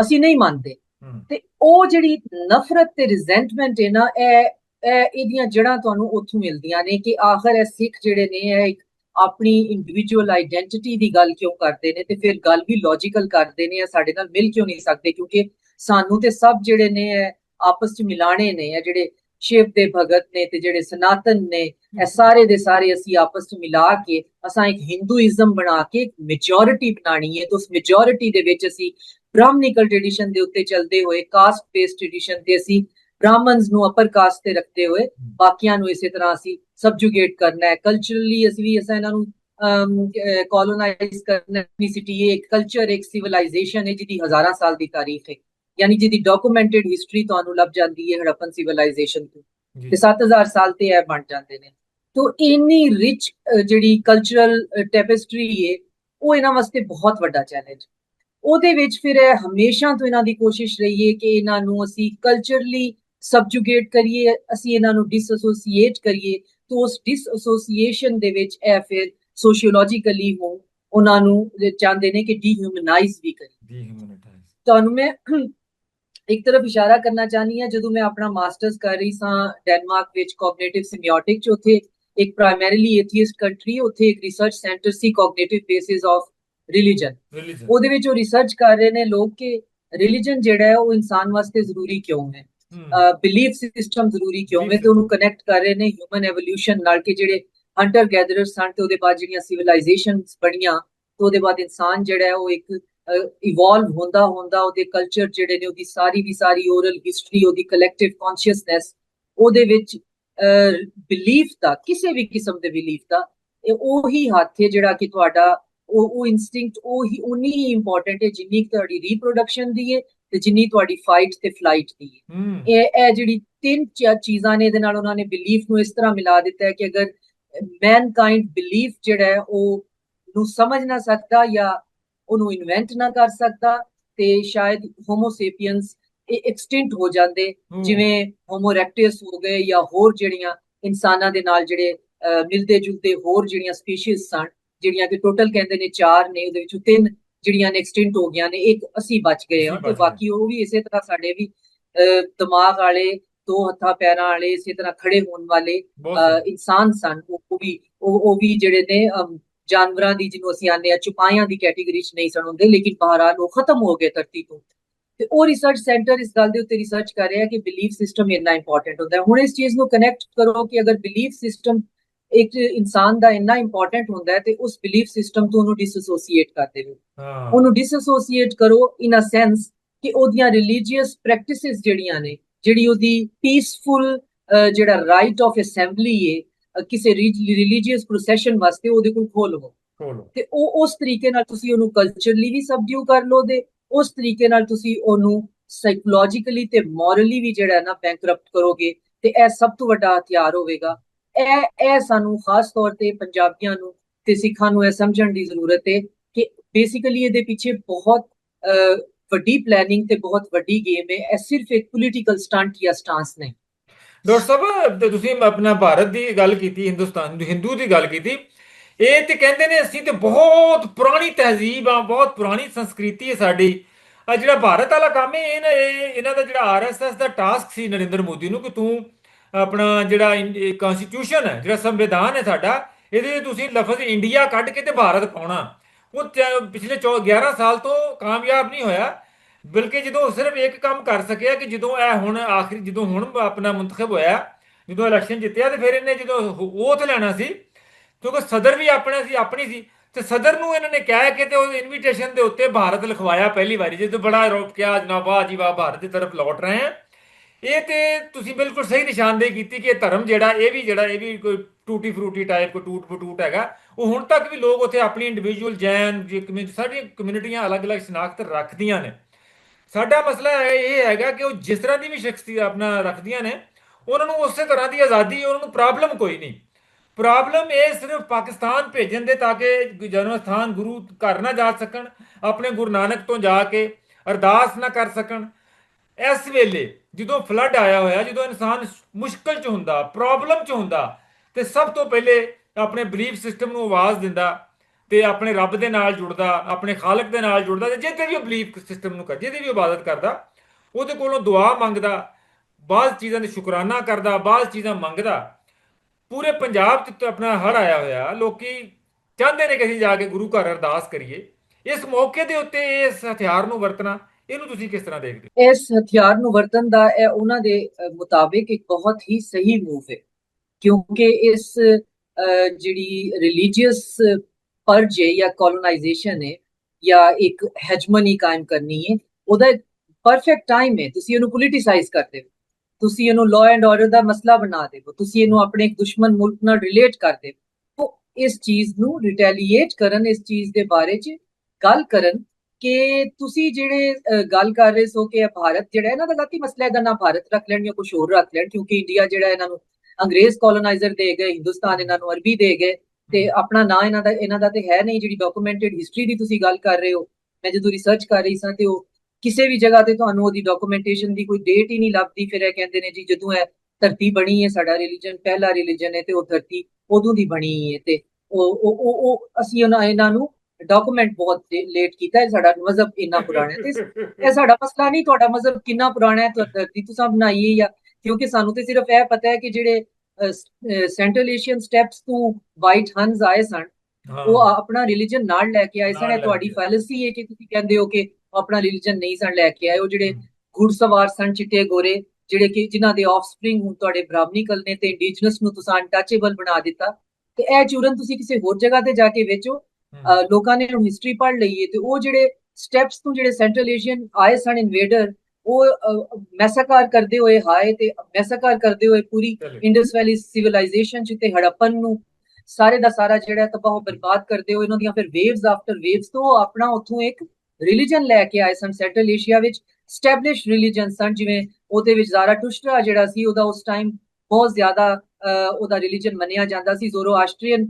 ਅਸੀਂ ਨਹੀਂ ਮੰਨਦੇ। ਤੇ ਉਹ ਜਿਹੜੀ ਨਫ਼ਰਤ ਤੇ ਰਿਜ਼ੈਂਟਮੈਂਟ ਹੈ ਨਾ ਇਹ ਇਹ ਇਹਦੀਆਂ ਜੜ੍ਹਾਂ ਤੁਹਾਨੂੰ ਉੱਥੋਂ ਮਿਲਦੀਆਂ ਨੇ ਕਿ ਆਖਰ ਇਹ ਸਿੱਖ ਜਿਹੜੇ ਨੇ ਇਹ ਇੱਕ ਆਪਣੀ ਇੰਡੀਵਿਜੂਅਲ ਆਇਡੈਂਟੀਟੀ ਦੀ ਗੱਲ ਕਿਉਂ ਕਰਦੇ ਨੇ ਤੇ ਫਿਰ ਗੱਲ ਵੀ ਲੌਜੀਕਲ ਕਰਦੇ ਨੇ ਸਾਡੇ ਨਾਲ ਮਿਲ ਕਿਉਂ ਨਹੀਂ ਸਕਦੇ ਕਿਉਂਕਿ ਸਾਨੂੰ ਤੇ ਸਭ ਜਿਹੜੇ ਨੇ ਆਪਸ ਚ ਮਿਲਾਣੇ ਨੇ ਇਹ ਜਿਹੜੇ ਸ਼ਿਵ ਦੇ ਭਗਤ ਨੇ ਤੇ ਜਿਹੜੇ ਸਨਾਤਨ ਨੇ, ਇਹ ਸਾਰੇ ਦੇ ਸਾਰੇ ਅਸੀਂ ਆਪਸ ਚ ਮਿਲਾ ਕੇ ਅਸਾਂ ਇੱਕ ਹਿੰਦੂਇਜ਼ਮ ਬਣਾ ਕੇ ਇੱਕ ਮੈਜੋਰਿਟੀ ਬਣਾਣੀ ਹੈ ਤੇ ਉਸ ਮੈਜੋਰਿਟੀ ਦੇ ਵਿੱਚ ਅਸੀਂ ਬ੍ਰਾਹਮਣਿਕਲ ਟ੍ਰੈਡੀਸ਼ਨ ਦੇ ਉੱਤੇ ਚੱਲਦੇ ਹੋਏ ਕਾਸਟ ਬੇਸਡ ਟ੍ਰੈਡੀਸ਼ਨ ਤੇ ਅਸੀਂ ਬ੍ਰਾਹਮਣਸ ਨੂੰ ਅਪਰ ਕਾਸਟ ਤੇ ਰੱਖਦੇ ਹੋਏ ਬਾਕੀਆਂ ਨੂੰ ਇਸੇ ਤਰ੍ਹਾਂ ਅਸੀਂ ਸਬਜੂਗੇਟ ਕਰਨਾ ਹੈ। ਕਲਚਰਲੀ ਅਸੀਂ ਵੀ ਅਸਾਂ ਇਹਨਾਂ ਨੂੰ ਕੋਲੋਨਾਈਜ਼ ਕਰਨਾ ਐਥਨੀਸਿਟੀ ਇੱਕ ਕਲਚਰ ਇੱਕ ਸਿਵਲਾਈਜੇਸ਼ਨ ਹੈ ਜਿਹਦੀ ਹਜ਼ਾਰਾਂ ਸਾਲ ਦੀ ਤਾਰੀਖ ਹੈ। ਯਾਨੀ ਜਿਹਦੀ ਡਾਕੂਮੈਂਟਡ ਹਿਸਟਰੀ ਤੁਹਾਨੂੰ ਲੱਭ ਜਾਂਦੀ ਹੈ ਹੜੱਪਨ ਸਿਵਲਾਈਜੇਸ਼ਨ ਤੋਂ। ਤੇ 7000 ਸਾਲ ਤੇ ਇਹ ਬਣ ਜਾਂਦੇ ਨੇ। ਤੋ ਇੰਨੀ ਰਿਚ ਜਿਹੜੀ ਕਲਚਰਲ ਟੈਪੈਸਟਰੀ ਹੈ ਉਹ ਇਹਨਾਂ ਵਾਸਤੇ ਬਹੁਤ ਵੱਡਾ ਚੈਲੰਜ ਉਹਦੇ ਵਿੱਚ ਫਿਰ ਇਹ ਹਮੇਸ਼ਾ ਤੋਂ ਇਹਨਾਂ ਦੀ ਕੋਸ਼ਿਸ਼ ਰਹੀ ਹੈ ਕਿ ਇਹਨਾਂ ਨੂੰ ਅਸੀਂ ਕਲਚਰਲੀ ਸਬਜੂਗੇਟ ਕਰੀਏ ਅਸੀਂ ਇਹਨਾਂ ਨੂੰ ਡਿਸਐਸੋਸੀਏਟ ਕਰੀਏ ਤੋ ਉਸ ਡਿਸਐਸੋਸੀਏਸ਼ਨ ਦੇ ਵਿੱਚ ਇਹ ਫਿਰ ਸੋਸ਼ੀਓਲੋਜੀਕਲੀ ਹੋ ਉਹਨਾਂ ਨੂੰ ਚਾਹੁੰਦੇ ਨੇ ਕਿ ਡੀਹਿਊਮਨਾਈਜ਼ ਵੀ ਕਰੀਏ। ਡੀਹਿਊਮਨਿਟਾਈਜ਼ ਤੁਹਾਨੂੰ ਮੈਂ ਇੱਕ ਤਰਫ ਇਸ਼ਾਰਾ ਕਰਨਾ ਚਾਹਨੀ ਹਾਂ ਜਦੋਂ ਮੈਂ ਆਪਣਾ ਮਾਸਟਰਸ ਕਰ ਰਹੀ ਸਾਂ ਡੈਨਮਾਰਕ ਵਿੱਚ ਕੋਗਨੀਟਿਵ ਸਿਮਿਓਟਿਕ ਚ ਉੱਥੇ ਇੱਕ ਪ੍ਰਾਇਮਰੀਲੀ ਐਥੀਸਟ ਕੰਟਰੀ ਉੱਥੇ ਇੱਕ ਰਿਸਰਚ ਸੈਂਟਰ ਸੀ ਕੋਗਨੀਟਿਵ ਬੇਸਿਸ ਆਫ ਰਿਲੀਜਨ ਉਹਦੇ ਵਿੱਚ ਉਹ ਰਿਸਰਚ ਕਰ ਰਹੇ ਨੇ ਲੋਕ ਕਿ ਰਿਲੀਜਨ ਜਿਹੜਾ ਹੈ ਉਹ ਇਨਸਾਨ ਵਾਸਤੇ ਜ਼ਰੂਰੀ ਕਿਉਂ ਹੈ? ਬਿਲੀਫ ਸਿਸਟਮ ਜ਼ਰੂਰੀ ਕਿਉਂ ਹੈ? ਤੇ ਉਹਨੂੰ ਕਨੈਕਟ ਕਰ ਰਹੇ ਨੇ ਹਿਊਮਨ ਐਵੋਲੂਸ਼ਨ ਨਾਲ ਕਿ ਜਿਹੜੇ ਹੰਟਰ ਗੈਦਰਰ ਸਨ ਤੇ ਉਹਦੇ ਬਾਅਦ ਜਿਹੜੀਆਂ ਸਿਵਲਾਈਜੇਸ਼ਨਸ ਬਣੀਆਂ ਤੇ ਉਹਦੇ ਬਾਅਦ ਇਨਸਾਨ ਜਿਹੜਾ ਹੈ ਉਹ ਇੱਕ ਇਵੋਲਵ ਹੁੰਦਾ ਹੁੰਦਾ ਉਹਦੇ ਕਲਚਰ ਜਿਹੜੇ ਨੇ ਉਹਦੀ ਸਾਰੀ ਦੀ ਸਾਰੀ ਓਰਲ ਹਿਸਟਰੀ ਉਹਦੀ ਕਲੈਕਟਿਵ ਕੌਨਸ਼ੀਅਸਨੈਸ ਉਹਦੇ ਵਿੱਚ ਬਿਲੀਫ ਦਾ ਕਿਸੇ ਵੀ ਕਿਸਮ ਦੇ ਬਿਲੀਫ ਦਾ ਇਹ ਉਹੀ ਹੱਥ ਹੈ ਜਿਹੜਾ ਕਿ ਤੁਹਾਡਾ ਉਹ ਉਹ ਇਨਸਟਿੰਕਟ ਉਹ ਹੀ ਉਨੀ ਹੀ ਇੰਪੋਰਟੈਂਟ ਹੈ ਜਿੰਨੀ ਕੁ ਤੁਹਾਡੀ ਰੀਪਰੋਡਕਸ਼ਨ ਦੀ ਹੈ ਤੇ ਜਿੰਨੀ ਤੁਹਾਡੀ ਫਾਈਟ ਤੇ ਫਲਾਈਟ ਦੀ ਹੈ। ਇਹ ਇਹ ਜਿਹੜੀ ਤਿੰਨ ਚੀਜ਼ਾਂ ਨੇ ਇਹਦੇ ਨਾਲ ਉਹਨਾਂ ਨੇ ਬਿਲੀਫ ਨੂੰ ਇਸ ਤਰ੍ਹਾਂ ਮਿਲਾ ਦਿੱਤਾ ਹੈ ਕਿ ਅਗਰ ਮੈਨਕਾਈਂਡ ਬਿਲੀਫ ਜਿਹੜਾ ਹੈ ਉਹ ਨੂੰ ਸਮਝ ਨਾ ਸਕਦਾ ਜਾਂ ਉਹਨੂੰ ਇਨਵੈਂਟ ਨਾ ਕਰ ਸਕਦਾ ਤੇ ਸ਼ਾਇਦ ਹੋਮੋ ਸੇਪੀਅਨਸ ਇਹ ਐਕਸਟਿੰਕਟ ਹੋ ਜਾਂਦੇ। ਜਿਵੇਂ ਹੋਮੋ ਰੈਕਟਸ ਹੋ ਗਏ ਜਾਂ ਹੋਰ ਜਿਹੜੀਆਂ ਇਨਸਾਨਾਂ ਦੇ ਨਾਲ ਜਿਹੜੇ ਮਿਲਦੇ ਜੁਲਦੇ ਹੋਰ ਜਿਹੜੀਆਂ ਸਪੀਸੀਜ਼ ਸਨ ਜਿਹੜੀਆਂ ਕਿ ਟੋਟਲ ਕਹਿੰਦੇ ਨੇ ਚਾਰ ਨੇ ਉਹਦੇ ਵਿੱਚੋਂ ਤਿੰਨ ਜਿਹੜੀਆਂ ਨੇ ਐਕਸਟਿੰਕਟ ਹੋ ਗਈਆਂ ਨੇ ਇੱਕ ਅਸੀਂ ਬਚ ਗਏ ਹਾਂ ਤੇ। ਬਾਕੀ ਉਹ ਵੀ ਇਸੇ ਤਰ੍ਹਾਂ ਸਾਡੇ ਵੀ ਦਿਮਾਗ ਵਾਲੇ ਦੋ ਹੱਥਾਂ ਪੈਰਾਂ ਵਾਲੇ ਇਸੇ ਤਰ੍ਹਾਂ ਖੜੇ ਹੋਣ ਵਾਲੇ ਇਨਸਾਨ ਸਨ ਉਹ ਵੀ ਉਹ ਵੀ ਜਿਹੜੇ ਨੇ ਜਾਨਵਰਾਂ ਦੀ ਜਿਹਨੂੰ ਅਸੀਂ ਆਨੇ ਆ ਚੁਪਾਈਆਂ ਦੀ ਕੈਟਾਗਰੀ 'ਚ ਨਹੀਂ ਸਨ ਹੁੰਦੇ ਲੇਕਿਨ ਬਹਰਾਲ ਉਹ ਖਤਮ ਹੋ ਗਏ ਧਰਤੀ ਤੋਂ। ਤੇ ਉਹ ਰਿਸਰਚ ਸੈਂਟਰ ਇਸ ਗੱਲ ਦੇ ਉੱਤੇ ਰਿਸਰਚ ਕਰ ਰਿਹਾ ਕਿ ਬਿਲੀਫ ਸਿਸਟਮ ਇੰਨਾ ਇੰਪੋਰਟੈਂਟ ਹੁੰਦਾ ਹੈ। ਹੁਣ ਇਸ ਚੀਜ਼ ਨੂੰ ਕਨੈਕਟ ਕਰੋ ਕਿ ਅਗਰ ਬਿਲੀਫ ਸਿਸਟਮ ਇੱਕ ਇਨਸਾਨ ਦਾ ਇੰਨਾ ਇੰਪੋਰਟੈਂਟ ਹੁੰਦਾ ਹੈ ਤੇ ਉਸ ਬਿਲੀਫ ਸਿਸਟਮ ਤੋਂ ਉਹਨੂੰ ਡਿਸਐਸੋਸੀਏਟ ਕਰ ਦੇਵੇ ਹਾਂ। ਉਹਨੂੰ ਡਿਸਐਸੋਸੀਏਟ ਕਰੋ ਇਨ ਅ ਸੈਂਸ ਕਿ ਉਹਦੀਆਂ ਰਿਲੀਜੀਅਸ ਪ੍ਰੈਕਟਿਸਿਸ ਜਿਹੜੀਆਂ ਨੇ ਜਿਹੜੀ ਉਹਦੀ ਪੀਸਫੁਲ ਜਿਹੜਾ ਰਾਈਟ ਆਫ ਅਸੈਂਬਲੀ ਅ, ਕਿਸੇ ਰਿਲੀਜੀਅਸ ਪ੍ਰੋਸੈਸ਼ਨ ਵਾਸਤੇ ਉਹਦੇ ਕੋਲ ਖੋਲੋ ਖੋਲੋ ਤੇ ਉਹ ਉਸ ਤਰੀਕੇ ਨਾਲ ਤੁਸੀਂ ਉਹਨੂੰ ਕਲਚਰਲੀ ਵੀ ਸਬਡਿਊ ਕਰ ਲਓ ਦੇ ਉਸ ਤਰੀਕੇ ਨਾਲ ਤੁਸੀਂ ਉਹਨੂੰ ਸਾਈਕੋਲੋਜੀਕਲੀ ਤੇ ਮੋਰਲੀ ਵੀ ਜਿਹੜਾ ਨਾ ਬੈਂਕਰਪਟ ਕਰੋਗੇ ਤੇ ਇਹ ਸਭ ਤੋਂ ਵੱਡਾ ਹਥਿਆਰ ਹੋਵੇਗਾ। ਇਹ ਇਹ ਸਾਨੂੰ ਖਾਸ ਤੌਰ ਤੇ ਪੰਜਾਬੀਆਂ ਨੂੰ ਤੇ ਸਿੱਖਾਂ ਨੂੰ ਇਹ ਸਮਝਣ ਦੀ ਜ਼ਰੂਰਤ ਹੈ ਕਿ ਬੇਸਿਕਲੀ ਇਹਦੇ ਪਿੱਛੇ ਬਹੁਤ ਵੱਡੀ ਪਲੈਨਿੰਗ ਤੇ ਬਹੁਤ ਵੱਡੀ ਗੇਮ ਹੈ। ਇਹ ਸਿਰਫ ਇੱਕ ਪੋਲੀਟੀਕਲ ਸਟੰਟ ਜਾਂ ਸਟਾਂਸ ਨਹੀਂ। ਡਾਕਟਰ ਸਾਹਿਬ, ਤੇ ਤੁਸੀਂ ਆਪਣਾ ਭਾਰਤ ਦੀ ਗੱਲ ਕੀਤੀ, ਹਿੰਦੁਸਤਾਨ ਹਿੰਦੂ ਦੀ ਗੱਲ ਕੀਤੀ, ਇਹ ਤੇ ਕਹਿੰਦੇ ਨੇ ਅਸੀਂ ਤੇ ਬਹੁਤ ਪੁਰਾਣੀ ਤਹਿਜ਼ੀਬ ਆ, ਬਹੁਤ ਪੁਰਾਣੀ ਸੰਸਕ੍ਰਿਤੀ ਹੈ ਸਾਡੀ। ਆ ਜਿਹੜਾ ਭਾਰਤ ਵਾਲਾ ਕੰਮ ਹੈ, ਇਹ ਨਾ, ਇਹ, ਇਹਨਾਂ ਦਾ ਜਿਹੜਾ ਆਰਐਸਐਸ ਦਾ ਟਾਸਕ ਸੀ ਨਰਿੰਦਰ ਮੋਦੀ ਨੂੰ ਕਿ ਤੂੰ ਆਪਣਾ ਜਿਹੜਾ ਕਨਸਟੀਟਿਊਸ਼ਨ ਹੈ, ਜਿਹੜਾ ਸੰਵਿਧਾਨ ਹੈ ਸਾਡਾ, ਇਹਦੇ 'ਚ ਤੁਸੀਂ ਲਫ਼ਜ਼ ਇੰਡੀਆ ਕੱਢ ਕੇ ਤੇ ਭਾਰਤ ਪਾਉਣਾ। ਉਹ ਚ- ਪਿਛਲੇ 14 11 ਸਾਲ ਤੋਂ ਕਾਮਯਾਬ ਨਹੀਂ ਹੋਇਆ। ਬਲਕਿ ਜਦੋਂ ਸਿਰਫ ਇੱਕ ਕੰਮ ਕਰ ਸਕਿਆ ਕਿ ਜਦੋਂ ਇਹ ਹੁਣ ਆਖਰੀ ਜਦੋਂ ਹੁਣ ਆਪਣਾ ਮੁੰਤਖਬ ਹੋਇਆ, ਜਦੋਂ ਇਲੈਕਸ਼ਨ ਜਿੱਤਿਆ ਤੇ ਫਿਰ ਇਹਨੇ ਜਦੋਂ ਉਹ ਓਥ ਲੈਣਾ ਸੀ, ਕਿਉਂਕਿ ਸਦਰ ਵੀ ਆਪਣਾ ਸੀ, ਆਪਣੀ ਸੀ, ਤੇ ਸਦਰ ਨੂੰ ਇਹਨਾਂ ਨੇ ਕਹਿ ਕੇ ਤੇ ਉਹ ਇਨਵੀਟੇਸ਼ਨ ਦੇ ਉੱਤੇ ਭਾਰਤ ਲਿਖਵਾਇਆ ਪਹਿਲੀ ਵਾਰੀ ਜਦੋਂ ਬੜਾ ਰੋਪ ਕਿਹਾ ਜਨਾਬਾ ਜੀ ਵਾਹ ਭਾਰਤ ਦੀ ਤਰਫ ਲੌਟ ਰਹੇ हैं ਇਹ ਤੇ ਤੁਸੀਂ ਬਿਲਕੁਲ ਸਹੀ ਨਿਸ਼ਾਨਦੇਹੀ ਕੀਤੀ ਕਿ ਇਹ ਧਰਮ ਜਿਹੜਾ, ਇਹ ਵੀ ਜਿਹੜਾ, ਇਹ ਵੀ ਕੋਈ ਟੂਟੀ ਫਰੂਟੀ ਟਾਈਪ ਕੋਈ ਟੂਟ ਫਟੂਟ ਹੈਗਾ। ਉਹ ਹੁਣ ਤੱਕ ਵੀ ਲੋਕ ਉੱਥੇ ਆਪਣੀ ਇੰਡੀਵਿਜੂਅਲ ਜੈਨ, ਜੇ ਕਮਿਊਨਿਟੀ ਸਾਡੀਆਂ ਕਮਿਊਨਿਟੀਆਂ ਅਲੱਗ-ਅਲੱਗ ਸ਼ਨਾਖਤ ਰੱਖਦੀਆਂ ਨੇ। ਸਾਡਾ ਮਸਲਾ ਹੈ, ਇਹ ਹੈਗਾ ਕਿ ਉਹ ਜਿਸ ਤਰ੍ਹਾਂ ਦੀ ਵੀ ਸ਼ਖਸੀਅਤ ਆਪਣਾ ਰੱਖਦੀਆਂ ਨੇ, ਉਹਨਾਂ ਨੂੰ ਉਸੇ ਤਰ੍ਹਾਂ ਦੀ ਆਜ਼ਾਦੀ, ਉਹਨਾਂ ਨੂੰ ਪ੍ਰੋਬਲਮ ਕੋਈ ਨਹੀਂ। ਪ੍ਰੋਬਲਮ ਇਹ ਸਿਰਫ ਪਾਕਿਸਤਾਨ ਭੇਜਣ ਦੇ ਤਾਂ ਕਿ ਜਨਮ ਸਥਾਨ ਗੁਰੂ ਘਰ ਨਾ ਜਾ ਸਕਣ, ਆਪਣੇ ਗੁਰੂ ਨਾਨਕ ਤੋਂ ਜਾ ਕੇ ਅਰਦਾਸ ਨਾ ਕਰ ਸਕਣ। ਇਸ ਵੇਲੇ ਜਦੋਂ ਫਲੱਡ ਆਇਆ ਹੋਇਆ, ਜਦੋਂ ਇਨਸਾਨ ਮੁਸ਼ਕਲ 'ਚ ਹੁੰਦਾ ਪ੍ਰੋਬਲਮ 'ਚ ਹੁੰਦਾ, ਤੇ ਸਭ ਤੋਂ ਪਹਿਲੇ ਆਪਣੇ ਬਲੀਫ ਸਿਸਟਮ ਨੂੰ ਆਵਾਜ਼ ਦਿੰਦਾ ਤੇ ਆਪਣੇ ਰੱਬ ਦੇ ਨਾਲ ਜੁੜਦਾ, ਆਪਣੇ ਖਾਲਕ ਦੇ ਨਾਲ ਜੁੜਦਾ, ਤੇ ਜਿਹਦੇ ਵੀ ਉਹ ਬਲੀਫ ਸਿਸਟਮ ਨੂੰ ਕਰ, ਜਿਹਦੀ ਵੀ ਇਬਾਦਤ ਕਰਦਾ, ਉਹਦੇ ਕੋਲੋਂ ਦੁਆ ਮੰਗਦਾ, ਬਾਅਦ ਚੀਜ਼ਾਂ ਦੇ ਸ਼ੁਕਰਾਨਾ ਕਰਦਾ, ਬਾਅਦ ਚੀਜ਼ਾਂ ਮੰਗਦਾ। ਪੂਰੇ ਪੰਜਾਬ 'ਚ ਆਪਣਾ ਹੜ ਆਇਆ ਹੋਇਆ, ਲੋਕੀ ਚਾਹੁੰਦੇ ਨੇ ਕਿ ਅਸੀਂ ਜਾ ਕੇ ਗੁਰੂ ਘਰ ਅਰਦਾਸ ਕਰੀਏ। ਇਸ ਮੌਕੇ ਦੇ ਉੱਤੇ ਇਸ ਹਥਿਆਰ ਨੂੰ ਵਰਤਣਾ, ਇਹਨੂੰ ਤੁਸੀਂ ਕਿਸ ਤਰ੍ਹਾਂ ਦੇਖਦੇ ਹੋ? ਇਸ ਹਥਿਆਰ ਨੂੰ ਵਰਤਨ ਦਾ ਇਹ ਉਹਨਾਂ ਦੇ ਮੁਤਾਬਿਕ ਇੱਕ ਬਹੁਤ ਹੀ ਸਹੀ ਮੂਵ ਹੈ। ਕਿਉਂਕਿ ਇਸ ਜਿਹੜੀ ਰਿਲੀਜੀਅਸ ਪਰਜ ਹੈ ਜਾਂ ਕੋਲੋਨਾਈਜੇਸ਼ਨ ਹੈ ਜਾਂ ਇੱਕ ਹੈਜਮਨੀ ਕਾਇਮ ਕਰਨੀ ਹੈ, ਉਹਦਾ ਪਰਫੈਕਟ ਟਾਈਮ ਹੈ, ਤੁਸੀਂ ਇਹਨੂੰ ਪੋਲਿਟਿਸਾਈਜ਼ ਕਰਦੇ ਹੋ ਤੁਸੀਂ ਇਹਨੂੰ ਲਾਅ ਐਂਡ ਆਰਡਰ ਦਾ ਮਸਲਾ ਬਣਾ ਦੇਵੋ, ਤੁਸੀਂ ਇਹਨੂੰ ਆਪਣੇ ਇੱਕ ਦੁਸ਼ਮਣ ਮੁਲਕ ਨਾਲ ਰਿਲੇਟ ਕਰਦੇ ਦੇਵੋ। ਉਹ ਇਸ ਚੀਜ਼ ਨੂੰ ਰਿਟੈਲੀਏਟ ਕਰਨ, ਇਸ ਚੀਜ਼ ਦੇ ਬਾਰੇ 'ਚ ਗੱਲ ਕਰਨ ਕਿ ਤੁਸੀਂ ਜਿਹੜੇ ਗੱਲ ਕਰ ਰਹੇ ਸੋ ਕਿ ਭਾਰਤ ਜਿਹੜਾ ਇਹਨਾਂ ਦਾ ਗ਼ਲਤੀ ਮਸਲਾ ਇਹਦਾ ਨਾ ਭਾਰਤ ਰੱਖ ਲੈਣ ਜਾਂ ਕੁਝ ਹੋਰ ਰੱਖ ਲੈਣ, ਕਿਉਂਕਿ ਇੰਡੀਆ ਜਿਹੜਾ ਇਹਨਾਂ ਨੂੰ ਅੰਗਰੇਜ਼ ਕੋਲੋਨਾਈਜ਼ਰ ਦੇ ਗਏ ਹਿੰਦੁਸਤਾਨ ਇਹਨਾਂ ਨੂੰ ਅਰਬੀ ਦੇ ਗਏ ਤੇ ਆਪਣਾ ਨਾਂ ਇਹਨਾਂ ਦਾ ਇਹਨਾਂ ਦਾ ਤੇ ਹੈ ਨਹੀਂ, ਜਿਹੜੀ ਡਾਕੂਮੈਂਟਡ ਹਿਸਟਰੀ ਦੀ ਤੁਸੀਂ ਗੱਲ ਕਰ ਰਹੇ ਹੋ। ਮੈਂ ਜਦੋਂ ਰਿਸਰਚ ਕਰ ਰਹੀ ਸਾਂ ਤੇ ਉਹ ਕਿਸੇ ਵੀ ਜਗ੍ਹਾ ਤੇ ਤੁਹਾਨੂੰ ਉਹਦੀ ਡਾਕੂਮੈਂਟੇਸ਼ਨ ਦੀ ਕੋਈ ਡੇਟ ਹੀ ਨਹੀਂ ਲੱਭਦੀ। ਫਿਰ ਇਹ ਕਹਿੰਦੇ ਨੇ ਜੀ, ਜਦੋਂ ਇਹ ਧਰਤੀ ਬਣੀ ਹੈ, ਸਾਡਾ ਰਿਲੀਜਨ ਪਹਿਲਾ ਰਿਲੀਜਨ ਹੈ ਤੇ ਉਹ ਧਰਤੀ ਉਦੋਂ ਦੀ ਬਣੀ ਹੈ ਤੇ ਉਹ ਉਹ, ਉਹ- ਅਸੀਂ ਉਹਨਾਂ, ਇਹਨਾਂ ਨੂੰ ਡਾਕੂਮੈਂਟ ਬਹੁਤ ਲੇਟ ਕੀਤਾ। ਹੈ ਸਾਡਾ ਮਜ਼ਹਬ ਇੰਨਾ ਪੁਰਾਣਾ ਹੈ। ਤੇ ਇਹ ਸਾਡਾ ਮਸਲਾ ਨਹੀਂ, ਤੁਹਾਡਾ ਮਜ਼ਹਬ ਕਿੰਨਾ ਪੁਰਾਣਾ ਹੈ ਤੁਹਾਡੀ ਧਰਤੀ ਤੁਸੀਂ ਬਣਾਈਏ ਜਾਂ ਕਿਉਂਕਿ ਸਾਨੂੰ ਤੇ ਸਿਰਫ ਇਹ ਪਤਾ ਹੈ ਕਿ ਜਿਹੜੇ ਸੈਂਟਰਲ ਏਸ਼ੀਅਨ ਸਟੈਪਸ ਤੋਂ ਵਾਈਟ ਹਨਸ ਆਏ ਸਨ। ਉਹ ਆਪਣਾ ਰਿਲੀਜਨ ਨਾਲ ਲੈ ਕੇ ਆਏ ਸਨ। ਇਹ ਤੁਹਾਡੀ। ਫੈਲਸੀ ਹੈ ਕਿ ਤੁਸੀਂ ਕਹਿੰਦੇ ਹੋ ਕਿ ਆਪਣਾ ਰਿਲੀਜਨ ਨਹੀਂ ਸਨ ਲੈ ਕੇ ਆਏ। ਉਹ ਜਿਹੜੇ। ਘੁੜਸਵਾਰ ਸਨ ਚਿੱਟੇ ਗੋਰੇ ਜਿਹੜੇ ਕਿ ਜਿਨ੍ਹਾਂ ਦੇ ਆਫਸਪ੍ਰਿੰਗ ਹੁਣ ਤੁਹਾਡੇ ਬ੍ਰਾਹਮਣੀਕਲ ਨੇ ਤੇ ਇੰਡੀਜਨਸ ਨੂੰ ਤੁਸੀਂ ਅਨਟੱਚੇਬਲ ਬਣਾ ਦਿੱਤਾ। ਤੇ ਇਹ ਚੂਰਨ ਤੁਸੀਂ ਕਿਸੇ ਹੋਰ ਜਗ੍ਹਾ ਤੇ ਜਾ ਕੇ ਵੇਚੋ। ਲੋਕਾਂ ਨੇ ਹੁਣ ਹਿਸਟਰੀ ਪੜ੍ਹ ਲਈ ਹੈ ਤੇ ਉਹ ਜਿਹੜੇ ਸਟੈਪਸ ਤੋਂ ਜਿਹੜੇ ਸੈਂਟਰਲ ਏਸ਼ੀਅਨ ਆਏ ਸਨ ਇਨਵੇਡਰ ਉਹ ਮੈਸਾਕਾਰ ਕਰਦੇ ਹੋਏ ਹਾਏ ਤੇ ਮੈਸਾਕਾਰ ਕਰਦੇ ਹੋਏ ਪੂਰੀ। ਇੰਡਸ ਵੈਲੀ ਸਿਵਲਾਈਜੇਸ਼ਨ ਚ ਤੇ ਹੜੱਪਨ ਨੂੰ ਸਾਰੇ ਦਾ ਸਾਰਾ ਜਿਹੜਾ ਤਬਾਹ ਬਰਬਾਦ ਕਰਦੇ ਹੋਏ ਇਹਨਾਂ ਦੀਆਂ ਫਿਰ ਵੇਵਸ ਆਫਟਰ ਵੇਵਸ ਤੋਂ ਆਪਣਾ ਉੱਥੋਂ ਇੱਕ ਰਿਲੀਜਨ ਲੈ ਕੇ ਆਏ ਸਨ ਸੈਂਟਰਲ ਏਸ਼ੀਆ ਵਿੱਚ ਸਟੈਬਲਿਸ਼ ਰਿਲੀਜਨ ਸਨ ਜਿਵੇਂ ਉਹਦੇ ਵਿੱਚ ਜ਼ਾਰਾਟੁਸ਼ਟਰਾ ਜਿਹੜਾ ਸੀ ਉਹਦਾ ਉਸ ਟਾਈਮ ਬਹੁਤ ਜ਼ਿਆਦਾ ਉਹਦਾ ਰਿਲੀਜਨ ਮੰਨਿਆ ਜਾਂਦਾ ਸੀ ਜ਼ੋਰੋਆਸਟਰੀਅਨ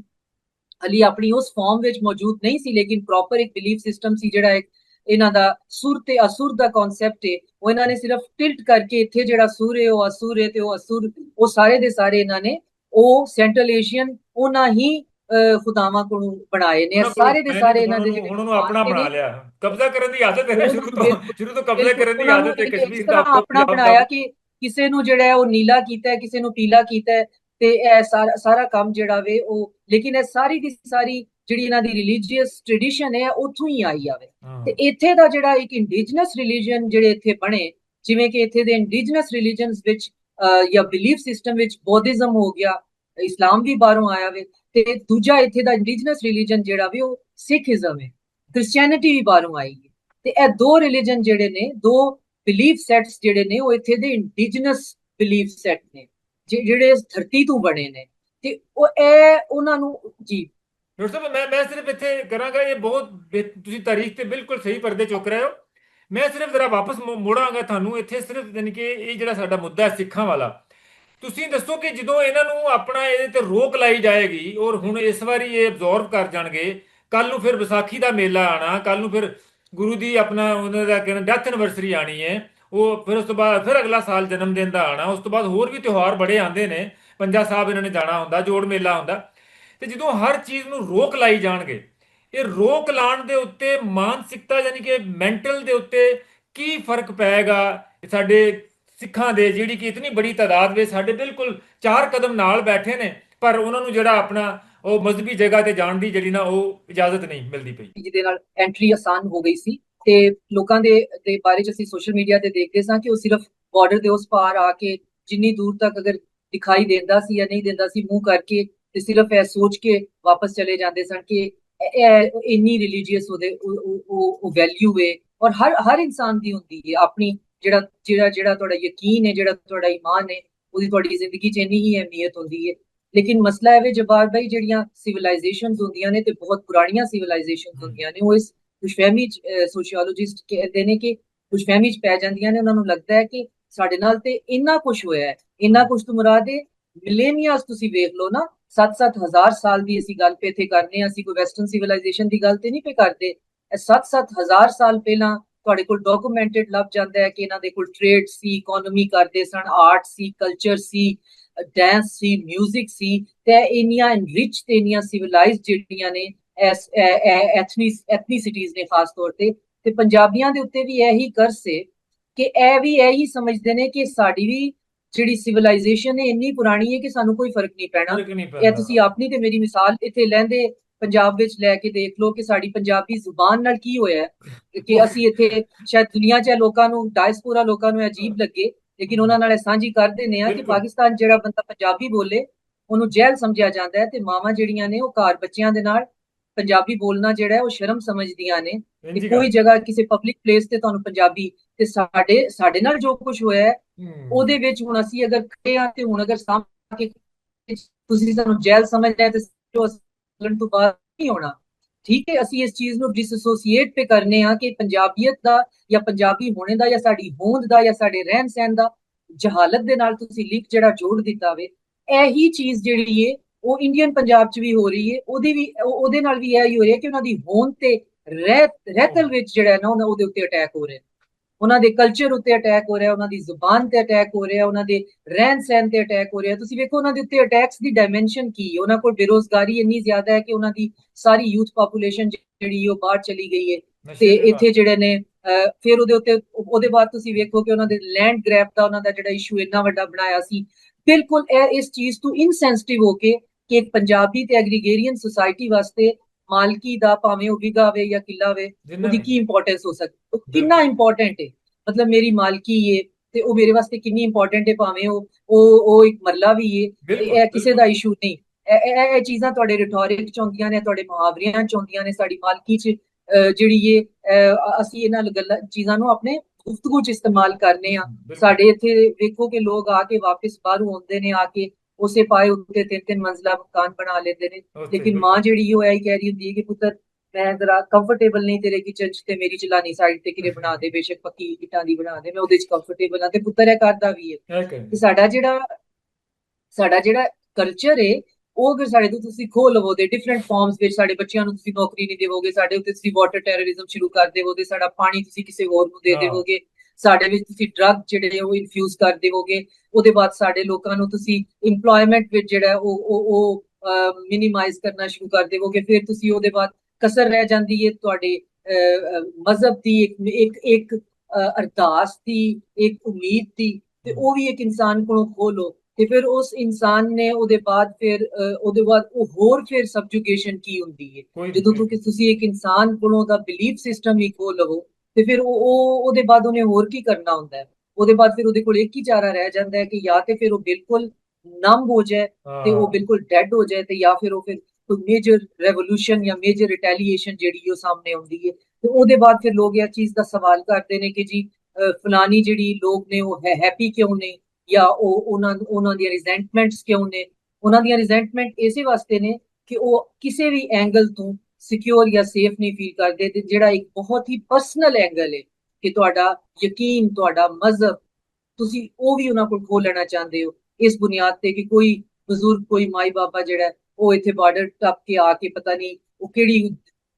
ਹਲੀ ਆਪਣੀ ਉਸ ਫਾਰਮ ਵਿੱਚ ਮੌਜੂਦ ਨਹੀਂ ਸੀ ਲੇਕਿਨ ਪ੍ਰੋਪਰ ਇੱਕ ਬਿਲੀਫ ਸਿਸਟਮ ਸੀ ਜਿਹੜਾ ਇੱਕ ਇਹਨਾਂ ਦਾ ਸੁਰ ਤੇ ਅਸੁਰ ਦਾ ਕਨਸੈਪਟ ਹੈ ਉਹ ਇਹਨਾਂ ਨੇ ਸਿਰਫ ਟਿਲਟ ਕਰਕੇ ਇੱਥੇ ਜਿਹੜਾ ਸੁਰ ਹੈ ਉਹ ਅਸੁਰ ਹੈ ਤੇ ਉਹ ਅਸੁਰ ਉਹ ਸਾਰੇ ਦੇ ਸਾਰੇ ਇਹਨਾਂ ਨੇ ਉਹ ਸੈਂਟਰਲ ਏਸ਼ੀਅਨ ਉਹਨਾਂ ਹੀ ਖੁਦਾਵਾਂ ਕੋਲੋਂ ਬਣਾਏ ਨੇ। ਸਾਰੇ ਦੇ ਸਾਰੇ ਇਹਨਾਂ ਦੇ ਜਿਹੜੇ ਉਹਨੂੰ- ਉਹਨੂੰ ਆਪਣਾ ਨੇ, ਬਣਾ ਲਿਆ। ਕਬਜ਼ਾ ਕਰਨ ਦੀ ਆਦਤ ਹੈ ਨਾ ਸ਼ੁਰੂ ਤੋਂ। ਸ਼ੁਰੂ ਤੋਂ ਕਬਜ਼ਾ ਕਰਨ ਦੀ ਨੂੰ ਆਦਤ ਹੈ ਕਸ਼ਮੀਰ ਦਾ ਆਪਣਾ। ਬਣਾਇਆ ਕਿ ਕਿਸੇ ਨੂੰ ਜਿਹੜਾ ਉਹ ਨੀਲਾ ਕੀਤਾ ਹੈ ਕਿਸੇ ਨੂੰ ਪੀਲਾ ਕੀਤਾ ਹੈ ਤੇ ਇਹ ਸਾਰਾ ਸਾਰਾ ਕੰਮ ਜਿਹੜਾ ਵੇ ਉਹ ਲੇਕਿਨ ਇਹ ਸਾਰੀ ਦੀ ਸਾਰੀ ਜਿਹੜੀ ਇਹਨਾਂ ਦੀ ਰਿਲੀਜੀਅਸ ਟ੍ਰੈਡੀਸ਼ਨ ਹੈ ਉੱਥੋਂ ਹੀ ਆਈ ਆਵੇ। ਤੇ ਇੱਥੇ ਦਾ ਜਿਹੜਾ ਇੱਕ ਇੰਡੀਜਨਸ ਰਿਲੀਜੀਅਨ ਜਿਹੜੇ ਇੱਥੇ ਬਣੇ ਜਿਵੇਂ ਕਿ ਇੱਥੇ ਦੇ ਇੰਡੀਜਨਸ ਰਿਲੀਜਨਸ ਵਿੱਚ ਜਾਂ ਬਿਲੀਫ ਸਿਸਟਮ ਵਿੱਚ ਬੌਧਿਜ਼ਮ ਹੋ ਗਿਆ ਇਸਲਾਮ ਵੀ ਬਾਹਰੋਂ ਆਇਆ ਵੇ ਤੇ ਦੂਜਾ ਇੱਥੇ ਦਾ ਇੰਡੀਜਨਸ ਰਿਲੀਜਨ ਜਿਹੜਾ ਵੀ ਉਹ ਸਿੱਖੀਜ਼ਮ ਹੈ ਕ੍ਰਿਸਚੀਅਨਿਟੀ ਵੀ ਬਾਹਰੋਂ ਆਈ ਹੈ। ਤੇ ਇਹ ਦੋ ਰਿਲੀਜਨ ਜਿਹੜੇ ਨੇ ਦੋ ਬਿਲੀਫ ਸੈਟਸ ਜਿਹੜੇ ਨੇ ਉਹ ਇੱਥੇ ਦੇ ਇੰਡੀਜਨਸ ਬਿਲੀਫ ਸੈਟ ਨੇ ਜਿਹੜੇ ਇਸ ਧਰਤੀ ਤੋਂ ਬਣੇ ਨੇ। ਤੇ ਉਹ ਇਹ ਉਹਨਾਂ ਨੂੰ ਜੀ ਡਾਕਟਰ ਸਾਹਿਬ, ਮੈਂ ਮੈਂ ਸਿਰਫ ਇੱਥੇ ਕਰਾਂਗਾ ਇਹ ਬਹੁਤ ਤੁਸੀਂ ਤਾਰੀਖ ਤੇ ਬਿਲਕੁਲ ਸਹੀ ਪਰਦੇ ਚੁੱਕ ਰਹੇ ਹੋ। ਮੈਂ ਸਿਰਫ ਜ਼ਰਾ ਵਾਪਸ ਮੁ- ਮੁੜਾਂਗਾ ਤੁਹਾਨੂੰ ਇੱਥੇ, ਸਿਰਫ ਯਾਨੀ ਕਿ ਇਹ ਜਿਹੜਾ ਸਾਡਾ ਮੁੱਦਾ ਹੈ ਸਿੱਖਾਂ ਵਾਲਾ। ਤੁਸੀਂ ਦੱਸੋ ਕਿ ਜਦੋਂ ਇਹਨਾਂ ਨੂੰ ਆਪਣਾ ਇਹਦੇ ਤੇ ਰੋਕ ਲਾਈ ਜਾਏਗੀ ਔਰ ਹੁਣ ਇਸ ਵਾਰੀ ਇਹ ਅਬਜ਼ੌਰਵ ਕਰ ਜਾਣਗੇ ਕੱਲ ਨੂੰ ਫਿਰ ਵਿਸਾਖੀ ਦਾ ਮੇਲਾ ਆਣਾ ਕੱਲ ਨੂੰ ਫਿਰ ਗੁਰੂ ਦੀ ਆਪਣਾ ਉਹਨਾਂ ਦਾ ਕਹਿੰਦਾ ਡੈਥ ਐਨਵਰਸਰੀ ਆਣੀ ਹੈ, ਉਹ ਫਿਰ ਉਸ ਤੋਂ ਬਾਅਦ ਫਿਰ ਅਗਲਾ ਸਾਲ ਜਨਮ ਦਿਨ ਦਾ ਆਣਾ, ਉਸ ਤੋਂ ਬਾਅਦ ਹੋਰ ਵੀ ਤਿਉਹਾਰ ਬੜੇ ਆਉਂਦੇ ਨੇ, ਪੰਜਾ ਸਾਹਿਬ ਇਹਨਾਂ ਨੇ ਜਾਣਾ ਹੁੰਦਾ, ਜੋੜ ਮੇਲਾ ਹੁੰਦਾ। ਤੇ ਜਦੋਂ ਹਰ ਚੀਜ਼ ਨੂੰ ਰੋਕ ਲਾਈ ਜਾਣਗੇ, ਇਹ ਰੋਕ ਲਾਉਣ ਦੇ ਉੱਤੇ ਮਾਨਸਿਕਤਾ ਯਾਨੀ ਕਿ ਮੈਂਟਲ ਦੇ ਉੱਤੇ ਕੀ ਫ਼ਰਕ ਪਏਗਾ ਸਾਡੇ ਸਿੱਖਾਂ ਦੇ ਜਿਹੜੀ ਕਿ ਇਤਨੀ ਬੜੀ ਤਾਦਾਦ ਵਿੱਚ ਸਾਡੇ ਬਿਲਕੁਲ ਚਾਰ ਕਦਮ ਨਾਲ ਬੈਠੇ ਨੇ, ਪਰ ਉਹਨਾਂ ਨੂੰ ਜਿਹੜਾ ਆਪਣਾ ਉਹ ਮਜ਼ਬੀ ਜਗ੍ਹਾ ਤੇ ਜਾਣ ਦੀ ਜਿਹੜੀ ਨਾ ਉਹ ਇਜਾਜ਼ਤ ਨਹੀਂ ਮਿਲਦੀ ਪਈ। ਜਿਹਦੇ ਨਾਲ ਐਂਟਰੀ ਆਸਾਨ ਹੋ ਗਈ ਸੀ ਤੇ ਲੋਕਾਂ ਦੇ ਦੇ ਬਾਰੇ ਚ ਅਸੀਂ ਸੋਸ਼ਲ ਮੀਡੀਆ ਤੇ ਦੇਖਦੇ ਸਾਂ ਕਿ ਉਹ ਸਿਰਫ ਬਾਰਡਰ ਦੇ ਉਸ ਪਾਰ ਆ ਕੇ ਜਿੰਨੀ ਦੂਰ ਤੱਕ ਅਗਰ ਦਿਖਾਈ ਦਿੰਦਾ ਸੀ ਜਾਂ ਨਹੀਂ ਦਿੰਦਾ ਸੀ, ਮੂੰਹ ਕਰਕੇ ਤੇ ਸਿਰਫ ਇਹ ਸੋਚ ਕੇ ਵਾਪਸ ਚਲੇ ਜਾਂਦੇ ਸਨ ਕਿ ਇਹ- ਇੰਨੀ ਰਿਲੀਜੀਅਸ ਉਹਦੇ, ਉਹ- ਵੈਲਿਊ ਹੈ ਔਰ ਹਰ ਹਰ ਇਨਸਾਨ ਦੀ ਹੁੰਦੀ ਹੈ ਆਪਣੀ ਜਿਹੜਾ ਜਿਹੜਾ ਜਿਹੜਾ ਤੁਹਾਡਾ ਯਕੀਨ ਹੈ ਜਿਹੜਾ ਤੁਹਾਡਾ ਈਮਾਨ ਹੈ ਉਹਦੀ ਤੁਹਾਡੀ ਜ਼ਿੰਦਗੀ 'ਚ ਇੰਨੀ ਹੀ ਅਹਿਮੀਅਤ ਹੁੰਦੀ ਹੈ ਲੇਕਿਨ ਮਸਲਾ ਇਹ ਵੇ ਜਵਾਰ ਭਾਈ ਜਿਹੜੀਆਂ ਸਿਵਲਾਈਜੇਸ਼ਨਸ ਹੁੰਦੀਆਂ ਨੇ ਤੇ ਬਹੁਤ ਪੁਰਾਣੀਆਂ ਸਿਵਲਾਈਜੇਸ਼ਨਸ ਹੁੰਦੀਆਂ ਨੇ, ਉਹ ਇਸ ਖੁਸ਼ਫਹਿਮੀ ਚ ਸੋਸ਼ੀਓਲੋਜਿਸਟ ਕਹਿੰਦੇ ਨੇ ਕਿ ਖੁਸ਼ਫਹਿਮੀ ਚ ਪੈ ਜਾਂਦੀਆਂ ਨੇ। ਉਹਨਾਂ ਨੂੰ ਲੱਗਦਾ ਹੈ ਕਿ ਸਾਡੇ ਨਾਲ ਤੇ ਇੰਨਾ ਕੁਝ ਹੋਇਆ ਹੈ, ਇੰਨਾ ਕੁਝ ਤੋਂ ਮੁਰਾਦ ਹੈ ਮਿਲੇਨੀਅਰਸ ਤੁਸੀਂ ਵੇਖ ਲਓ ਨਾ 7-7 ਹਜ਼ਾਰ ਸਾਲ ਦੀ ਅਸੀਂ ਗੱਲ ਪੇ ਇੱਥੇ ਕਰਨੇ ਆ ਅਸੀਂ ਕੋਈ ਵੈਸਟਰਨ ਸਿਵਲਾਈਜੇਸ਼ਨ ਦੀ ਗੱਲ ਤੇ ਨਹੀਂ ਪੇ ਕਰਦੇ। ਇਹ 7-7 ਹਜ਼ਾਰ ਸਾਲ ਪਹਿਲਾਂ ਤੁਹਾਡੇ ਕੋਲ ਡਾਕੂਮੈਂਟਡ ਲੱਭ ਜਾਂਦਾ ਹੈ ਕਿ ਇਹਨਾਂ ਦੇ ਕੋਲ ਟ੍ਰੇਡ ਸੀ ਇਕਨੋਮੀ ਕਰਦੇ ਸਨ ਆਰਟ ਸੀ ਕਲਚਰ ਸੀ ਡਾਂਸ ਸੀ 뮤직 ਸੀ, ਤੇ ਇੰਨੀਆਂ ਰਿਚ ਤੇ ਇੰਨੀਆਂ ਸਿਵਲਾਈਜ਼ਡ ਜਿਹੜੀਆਂ ਨੇ, ਐਸ ਐਥਨਿਸ ਐਥਨੀਸਿਟੀਜ਼ ਨੇ ਖਾਸ ਤੌਰ ਤੇ ਤੇ ਪੰਜਾਬੀਆਂ ਦੇ ਉੱਤੇ ਵੀ ਇਹੀ ਕਰਸ ਕਿ ਇਹ ਵੀ ਇਹੀ ਸਮਝਦੇ ਨੇ ਕਿ ਸਾਡੀ ਵੀ ਜਿਹੜੀ ਸਿਵਲਾਈਜੇਸ਼ਨ ਹੈ ਇੰਨੀ ਪੁਰਾਣੀ ਹੈ ਕਿ ਸਾਨੂੰ ਕੋਈ ਫ਼ਰਕ ਨਹੀਂ ਪੈਣਾ। ਇਹ ਤੁਸੀਂ ਆਪਣੀ ਤੇ ਮੇਰੀ ਮਿਸਾਲ ਇੱਥੇ ਲੈਂਦੇ ਪੰਜਾਬ ਵਿੱਚ ਲੈ ਕੇ ਦੇਖ ਲਓ ਕਿ ਸਾਡੀ ਪੰਜਾਬੀ ਜ਼ੁਬਾਨ ਨਾਲ ਕੀ ਹੋਇਆ ਹੈ। ਕਿ ਅਸੀਂ ਇੱਥੇ ਸ਼ਾਇਦ ਦੁਨੀਆ 'ਚ ਲੋਕਾਂ ਨੂੰ ਡਾਇਸਪੋਰਾ ਲੋਕਾਂ ਨੂੰ ਅਜੀਬ ਲੱਗੇ ਲੇਕਿਨ ਉਹਨਾਂ ਨਾਲ ਸਾਂਝੀ ਕਰਦੇ ਨੇ ਆ ਕਿ। ਪਾਕਿਸਤਾਨ ਜਿਹੜਾ ਬੰਦਾ ਪੰਜਾਬੀ ਬੋਲੇ ਉਹਨੂੰ ਜਹਿਲ ਸਮਝਿਆ ਜਾਂਦਾ ਹੈ ਤੇ ਮਾਵਾਂ ਜਿਹੜੀਆਂ ਨੇ ਉਹ ਘਰ ਬੱਚਿਆਂ ਦੇ ਨਾਲ ਪੰਜਾਬੀ ਬੋਲਣਾ ਜਿਹੜਾ ਉਹ ਸ਼ਰਮ ਸਮਝਦੀਆਂ ਨੇ ਕਿ ਕੋਈ ਜਗ੍ਹਾ ਕਿਸੇ ਪਬਲਿਕ ਪਲੇਸ ਤੇ ਤੁਹਾਨੂੰ ਪੰਜਾਬੀ ਤੇ ਸਾਡੇ ਸਾਡੇ ਨਾਲ ਜੋ ਕੁਝ ਹੋਇਆ ਹੈ ਉਹਦੇ ਵਿੱਚ ਹੁਣ ਅਸੀਂ ਅਗਰ ਖੜੇ ਆ ਤੇ ਹੁਣ ਅਗਰ ਸਾਹਮਣੇ ਤੁਸੀਂ ਸਾਨੂੰ ਜੈਲ ਸਮਝ ਰਹੇ ਤੇ ਜੋ ਅਸਲਨ ਤੋਂ ਬਾਅਦ ਨਹੀਂ ਹੋਣਾ ਠੀਕ ਹੈ ਅਸੀਂ ਇਸ ਚੀਜ਼ ਨੂੰ ਡਿਸਐਸੋਸੀਏਟ ਤੇ ਕਰਨੇ ਆ ਕਿ ਪੰਜਾਬੀਅਤ ਦਾ ਜਾਂ ਪੰਜਾਬੀ ਹੋਣੇ ਦਾ ਜਾਂ ਸਾਡੀ ਹੋਂਦ ਦਾ ਜਾਂ ਸਾਡੇ ਰਹਿਣ ਸਹਿਣ ਦਾ ਜਹਾਲਤ ਦੇ ਨਾਲ ਤੁਸੀਂ ਲਿੰਕ ਜਿਹੜਾ ਜੋੜ ਦਿੱਤਾ ਵੇ ਇਹੀ ਚੀਜ਼ ਜਿਹੜੀ ਏ ਉਹ ਇੰਡੀਅਨ ਪੰਜਾਬ 'ਚ ਵੀ ਹੋ ਰਹੀ ਏ ਉਹਦੀ ਵੀ ਉਹ- ਉਹਦੇ ਨਾਲ ਵੀ ਇਹੀ ਹੋ ਰਿਹਾ ਕਿ ਉਹਨਾਂ ਦੀ ਹੋਂਦ ਤੇ ਰਹਿ ਰਹਿਤਲ ਵਿੱਚ ਜਿਹੜਾ ਹੈ ਨਾ ਉਹਦੇ ਉੱਤੇ ਅਟੈਕ ਹੋ ਰਿਹਾ। ਉਹਨਾਂ ਦੇ ਕਲਚਰ ਉੱਤੇ ਅਟੈਕ ਹੋ ਰਿਹਾ ਉਹਨਾਂ ਦੀ ਜ਼ੁਬਾਨ ਤੇ ਅਟੈਕ ਹੋ ਰਿਹਾ ਉਹਨਾਂ ਦੇ ਰਹਿਣ ਸਹਿਣ ਤੇ ਅਟੈਕ ਹੋ ਰਿਹਾ। ਤੁਸੀਂ ਵੇਖੋ ਉਹਨਾਂ ਦੇ ਉੱਤੇ ਅਟੈਕਸ ਦੀ ਡਾਈਮੈਂਸ਼ਨ ਕੀ ਹੈ ਉਹਨਾਂ ਕੋਲ ਬੇਰੋਜ਼ਗਾਰੀ ਇੰਨੀ ਜ਼ਿਆਦਾ ਹੈ ਕਿ ਉਹਨਾਂ ਦੀ ਸਾਰੀ ਯੂਥ ਪਾਪੂਲੇਸ਼ਨ ਜਿਹੜੀ ਉਹ ਬਾਹਰ ਚਲੀ ਗਈ ਹੈ ਤੇ ਇੱਥੇ ਜਿਹੜੇ ਨੇ ਫਿਰ ਉਹਦੇ ਉੱਤੇ ਉਹਦੇ ਬਾਅਦ ਤੁਸੀਂ ਵੇਖੋ ਕਿ ਉਹਨਾਂ ਦੇ ਲੈਂਡ ਗ੍ਰੈਬ ਦਾ ਉਹਨਾਂ ਦਾ ਜਿਹੜਾ ਇਸ਼ੂ ਇੰਨਾ ਵੱਡਾ ਬਣਾਇਆ ਸੀ। ਬਿਲਕੁਲ ਇਹ ਇਸ ਚੀਜ਼ ਤੋਂ ਇਨਸੈਂਸਿਟਿਵ ਹੋ ਕੇ ਕਿ ਇੱਕ ਪੰਜਾਬੀ ਤੇ ਐਗਰੀਗੇਰੀਅਨ ਸੁਸਾਇਟੀ ਵਾਸਤੇ ਮਾਲਕੀ ਦਾ ਭਾਵੇਂ ਉਹ ਵਿਗਾ ਹੋਵੇ ਜਾਂ ਕਿੱਲਾ ਜਿੰਨਾ ਉਹਦੀ ਵੀ। ਕੀ ਇੰਪੋਰਟੈਂਸ ਹੋ ਸਕਦੀ ਉਹ ਕਿੰਨਾ ਇੰਪੋਰਟੈਂਟ ਹੈ ਮਤਲਬ ਮੇਰੀ ਮਾਲਕੀ ਹੈ ਤੇ ਉਹ ਮੇਰੇ ਵਾਸਤੇ ਕਿੰਨੀ ਇੰਪੋਰਟੈਂਟ ਹੈ ਭਾਵੇਂ ਉਹ ਉਹ ਉਹ ਇੱਕ ਮਰਲਾ ਵੀ ਹੈ ਇਹ ਕਿਸੇ ਦਾ। ਇਸ਼ੂ ਨਹੀਂ ਇਹ ਇਹ ਇਹ ਚੀਜ਼ਾਂ ਤੁਹਾਡੇ ਰਿਟੋਰਿਕ ਚ ਹੁੰਦੀਆਂ ਨੇ ਤੁਹਾਡੇ ਮੁਹਾਵਰਿਆਂ ਚ ਹੁੰਦੀਆਂ ਨੇ ਸਾਡੀ ਮਾਲਕੀ ਚ ਜਿਹੜੀ ਇਹ ਅਸੀਂ ਇਹਨਾਂ ਗੱਲਾਂ ਚੀਜ਼ਾਂ ਨੂੰ ਆਪਣੇ ਗੁਫ਼ਤਗੂ ਚ ਇਸਤੇਮਾਲ ਕਰਨੇ ਆ। ਸਾਡੇ ਇੱਥੇ ਵੇਖੋ ਕਿ ਲੋਕ ਆ ਕੇ ਵਾਪਸ ਬਾਹਰੋਂ ਆਉਂਦੇ ਨੇ ਆ ਕੇ ਉਸੇ ਪਾਏ ਉੱਤੇ ਤਿੰਨ ਤਿੰਨ ਮੰਜ਼ਲਾ ਮਕਾਨ ਬਣਾ ਲੈਂਦੇ ਨੇ ਲੇਕਿਨ। ਮਾਂ ਜਿਹੜੀ ਉਹ ਐਂ ਕਹਿ ਰਹੀ ਹੁੰਦੀ ਹੈ ਕਿ ਪੁੱਤਰ ਮੈਂ ਜ਼ਰਾ ਕੰਫਰਟੇਬਲ ਨਹੀਂ ਤੇਰੇ ਕਿਚਨ ਚ ਤੇ ਮੇਰੀ ਚਲਾਨੀ ਸਾਈਡ ਤੇ ਕਿਰੇ ਬਣਾ ਦੇ ਬੇਸ਼ੱਕ ਪੱਕੀ ਇੱਟਾਂ ਦੀ ਬਣਾ ਦੇ ਮੈਂ ਉਹਦੇ ਚ ਕੰਫਰਟੇਬਲ ਆ ਤੇ ਪੁੱਤਰ ਇਹ ਕਰਦਾ ਵੀ ਹੈ। ਤੇ ਸਾਡਾ ਜਿਹੜਾ ਸਾਡਾ ਜਿਹੜਾ ਕਲਚਰ ਹੈ ਉਹ ਅਗਰ ਸਾਡੇ ਤੋਂ ਤੁਸੀਂ ਖੋਹ ਲਵੋਗੇ ਡਿਫਰੈਂਟ ਫਾਰਮਸ ਵਿੱਚ ਸਾਡੇ ਬੱਚਿਆਂ ਨੂੰ ਤੁਸੀਂ ਨੌਕਰੀ ਨਹੀਂ ਦੇਵੋਗੇ ਸਾਡੇ ਉੱਤੇ ਤੁਸੀਂ ਵਾਟਰ ਟੈਰਰਿਜ਼ਮ ਸ਼ੁਰੂ ਕਰ ਦੇਵੋਗੇ ਸਾਡਾ ਪਾਣੀ ਤੁਸੀਂ ਕਿਸੇ ਹੋਰ ਨੂੰ ਦੇ। ਦੇਵੋਗੇ ਸਾਡੇ ਵਿੱਚ ਤੁਸੀਂ ਡਰੱਗ ਜਿਹੜੇ ਉਹ ਇਨਫਿਊਜ਼ ਕਰ ਦੇਵੋਗੇ ਉਹਦੇ ਬਾਅਦ ਸਾਡੇ ਲੋਕਾਂ ਨੂੰ ਤੁਸੀਂ EMPLOYMENT ਵਿੱਚ ਜਿਹੜਾ ਉਹ ਉਹ ਉਹ ਮਿਨੀਮਾਈਜ਼ ਕਰਨਾ ਸ਼ੁਰੂ ਕਰ ਦੇਵੋਗੇ ਫਿਰ ਤੁਸੀਂ ਉਹਦੇ ਬਾਅਦ ਕਸਰ ਰਹਿ ਜਾਂਦੀ ਹੈ ਤੁਹਾਡੇ ਮਜ਼ਹਬ ਦੀ ਇੱਕ ਇੱਕ ਇੱਕ ਅਰਦਾਸ ਦੀ ਇੱਕ ਉਮੀਦ ਦੀ ਤੇ ਉਹ ਵੀ ਇੱਕ ਇਨਸਾਨ ਕੋਲੋਂ ਖੋਲੋ ਤੇ ਫਿਰ ਉਸ ਇਨਸਾਨ ਨੇ ਉਹਦੇ ਬਾਅਦ ਫਿਰ ਉਹਦੇ ਬਾਅਦ ਉਹ ਹੋਰ ਫਿਰ ਸਬਜੂਗੇਸ਼ਨ ਕੀ ਹੁੰਦੀ ਹੈ? ਜਦੋਂ ਤੁਸੀਂ ਇੱਕ ਇਨਸਾਨ ਕੋਲੋਂ ਦਾ ਬਿਲੀਫ ਸਿਸਟਮ ਹੀ ਖੋ ਲਵੋ ਤੇ ਫਿਰ ਉਹ ਉਹ ਉਹਦੇ ਬਾਅਦ ਉਹਨੇ ਹੋਰ ਕੀ ਕਰਨਾ ਹੁੰਦਾ ਹੈ? ਉਹਦੇ ਬਾਅਦ ਫਿਰ ਉਹਦੇ ਕੋਲ ਇੱਕ ਹੀ ਚਾਰਾ ਰਹਿ ਜਾਂਦਾ ਹੈ ਕਿ ਜਾਂ ਤੇ ਫਿਰ ਉਹ ਬਿਲਕੁਲ ਨਮ ਹੋ ਜਾਏ ਤੇ ਉਹ। ਬਿਲਕੁਲ ਡੈਡ ਹੋ ਜਾਏ ਤੇ ਜਾਂ ਫਿਰ ਉਹ ਫਿਰ ਕੋਈ ਮੇਜਰ ਰੈਵੋਲੂਸ਼ਨ ਜਾਂ ਮੇਜਰ ਰਿਟੈਲੀਏਸ਼ਨ ਜਿਹੜੀ ਉਹ ਸਾਹਮਣੇ ਆਉਂਦੀ ਹੈ। ਤੇ ਉਹਦੇ ਬਾਅਦ ਫਿਰ ਲੋਕ ਇਹ ਚੀਜ਼ ਦਾ ਸਵਾਲ ਕਰਦੇ ਨੇ ਕਿ ਜੀ ਫਲਾਨੀ ਜਿਹੜੀ ਲੋਕ ਨੇ ਉਹ ਹੈ ਹੈਪੀ ਕਿਉਂ ਨੇ? ਜਾਂ ਉਹ ਉਹਨਾਂ ਉਹਨਾਂ ਦੀਆਂ ਰਿਜ਼ੈਂਟਮੈਂਟਸ ਕਿਉਂ ਨੇ? ਉਹਨਾਂ ਦੀਆਂ ਰਿਜ਼ੈਂਟਮੈਂਟ ਇਸੇ ਵਾਸਤੇ ਨੇ ਕਿ ਉਹ ਕਿਸੇ ਵੀ ਐਂਗਲ ਤੋਂ ਸਿਕਿਉਰ ਜਾਂ ਸੇਫ ਨਹੀਂ ਫੀਲ ਕਰਦੇ ਤੇ ਜਿਹੜਾ ਇੱਕ ਬਹੁਤ ਹੀ ਪਰਸਨਲ ਐਂਗਲ ਹੈ ਕਿ ਤੁਹਾਡਾ ਯਕੀਨ ਤੁਹਾਡਾ ਮਜ਼ਹਬ ਤੁਸੀਂ ਉਹ ਵੀ ਉਹਨਾਂ ਕੋਲ ਖੋਲ ਲੈਣਾ ਚਾਹੁੰਦੇ ਹੋ। ਇਸ ਬੁਨਿਆਦ ਤੇ ਕਿ ਕੋਈ ਬਜ਼ੁਰਗ ਕੋਈ ਮਾਈ ਬਾਬਾ ਜਿਹੜਾ ਉਹ ਇੱਥੇ ਬਾਰਡਰ ਟੱਪ ਕੇ ਆ ਕੇ ਪਤਾ ਨਹੀਂ ਉਹ ਕਿਹੜੀ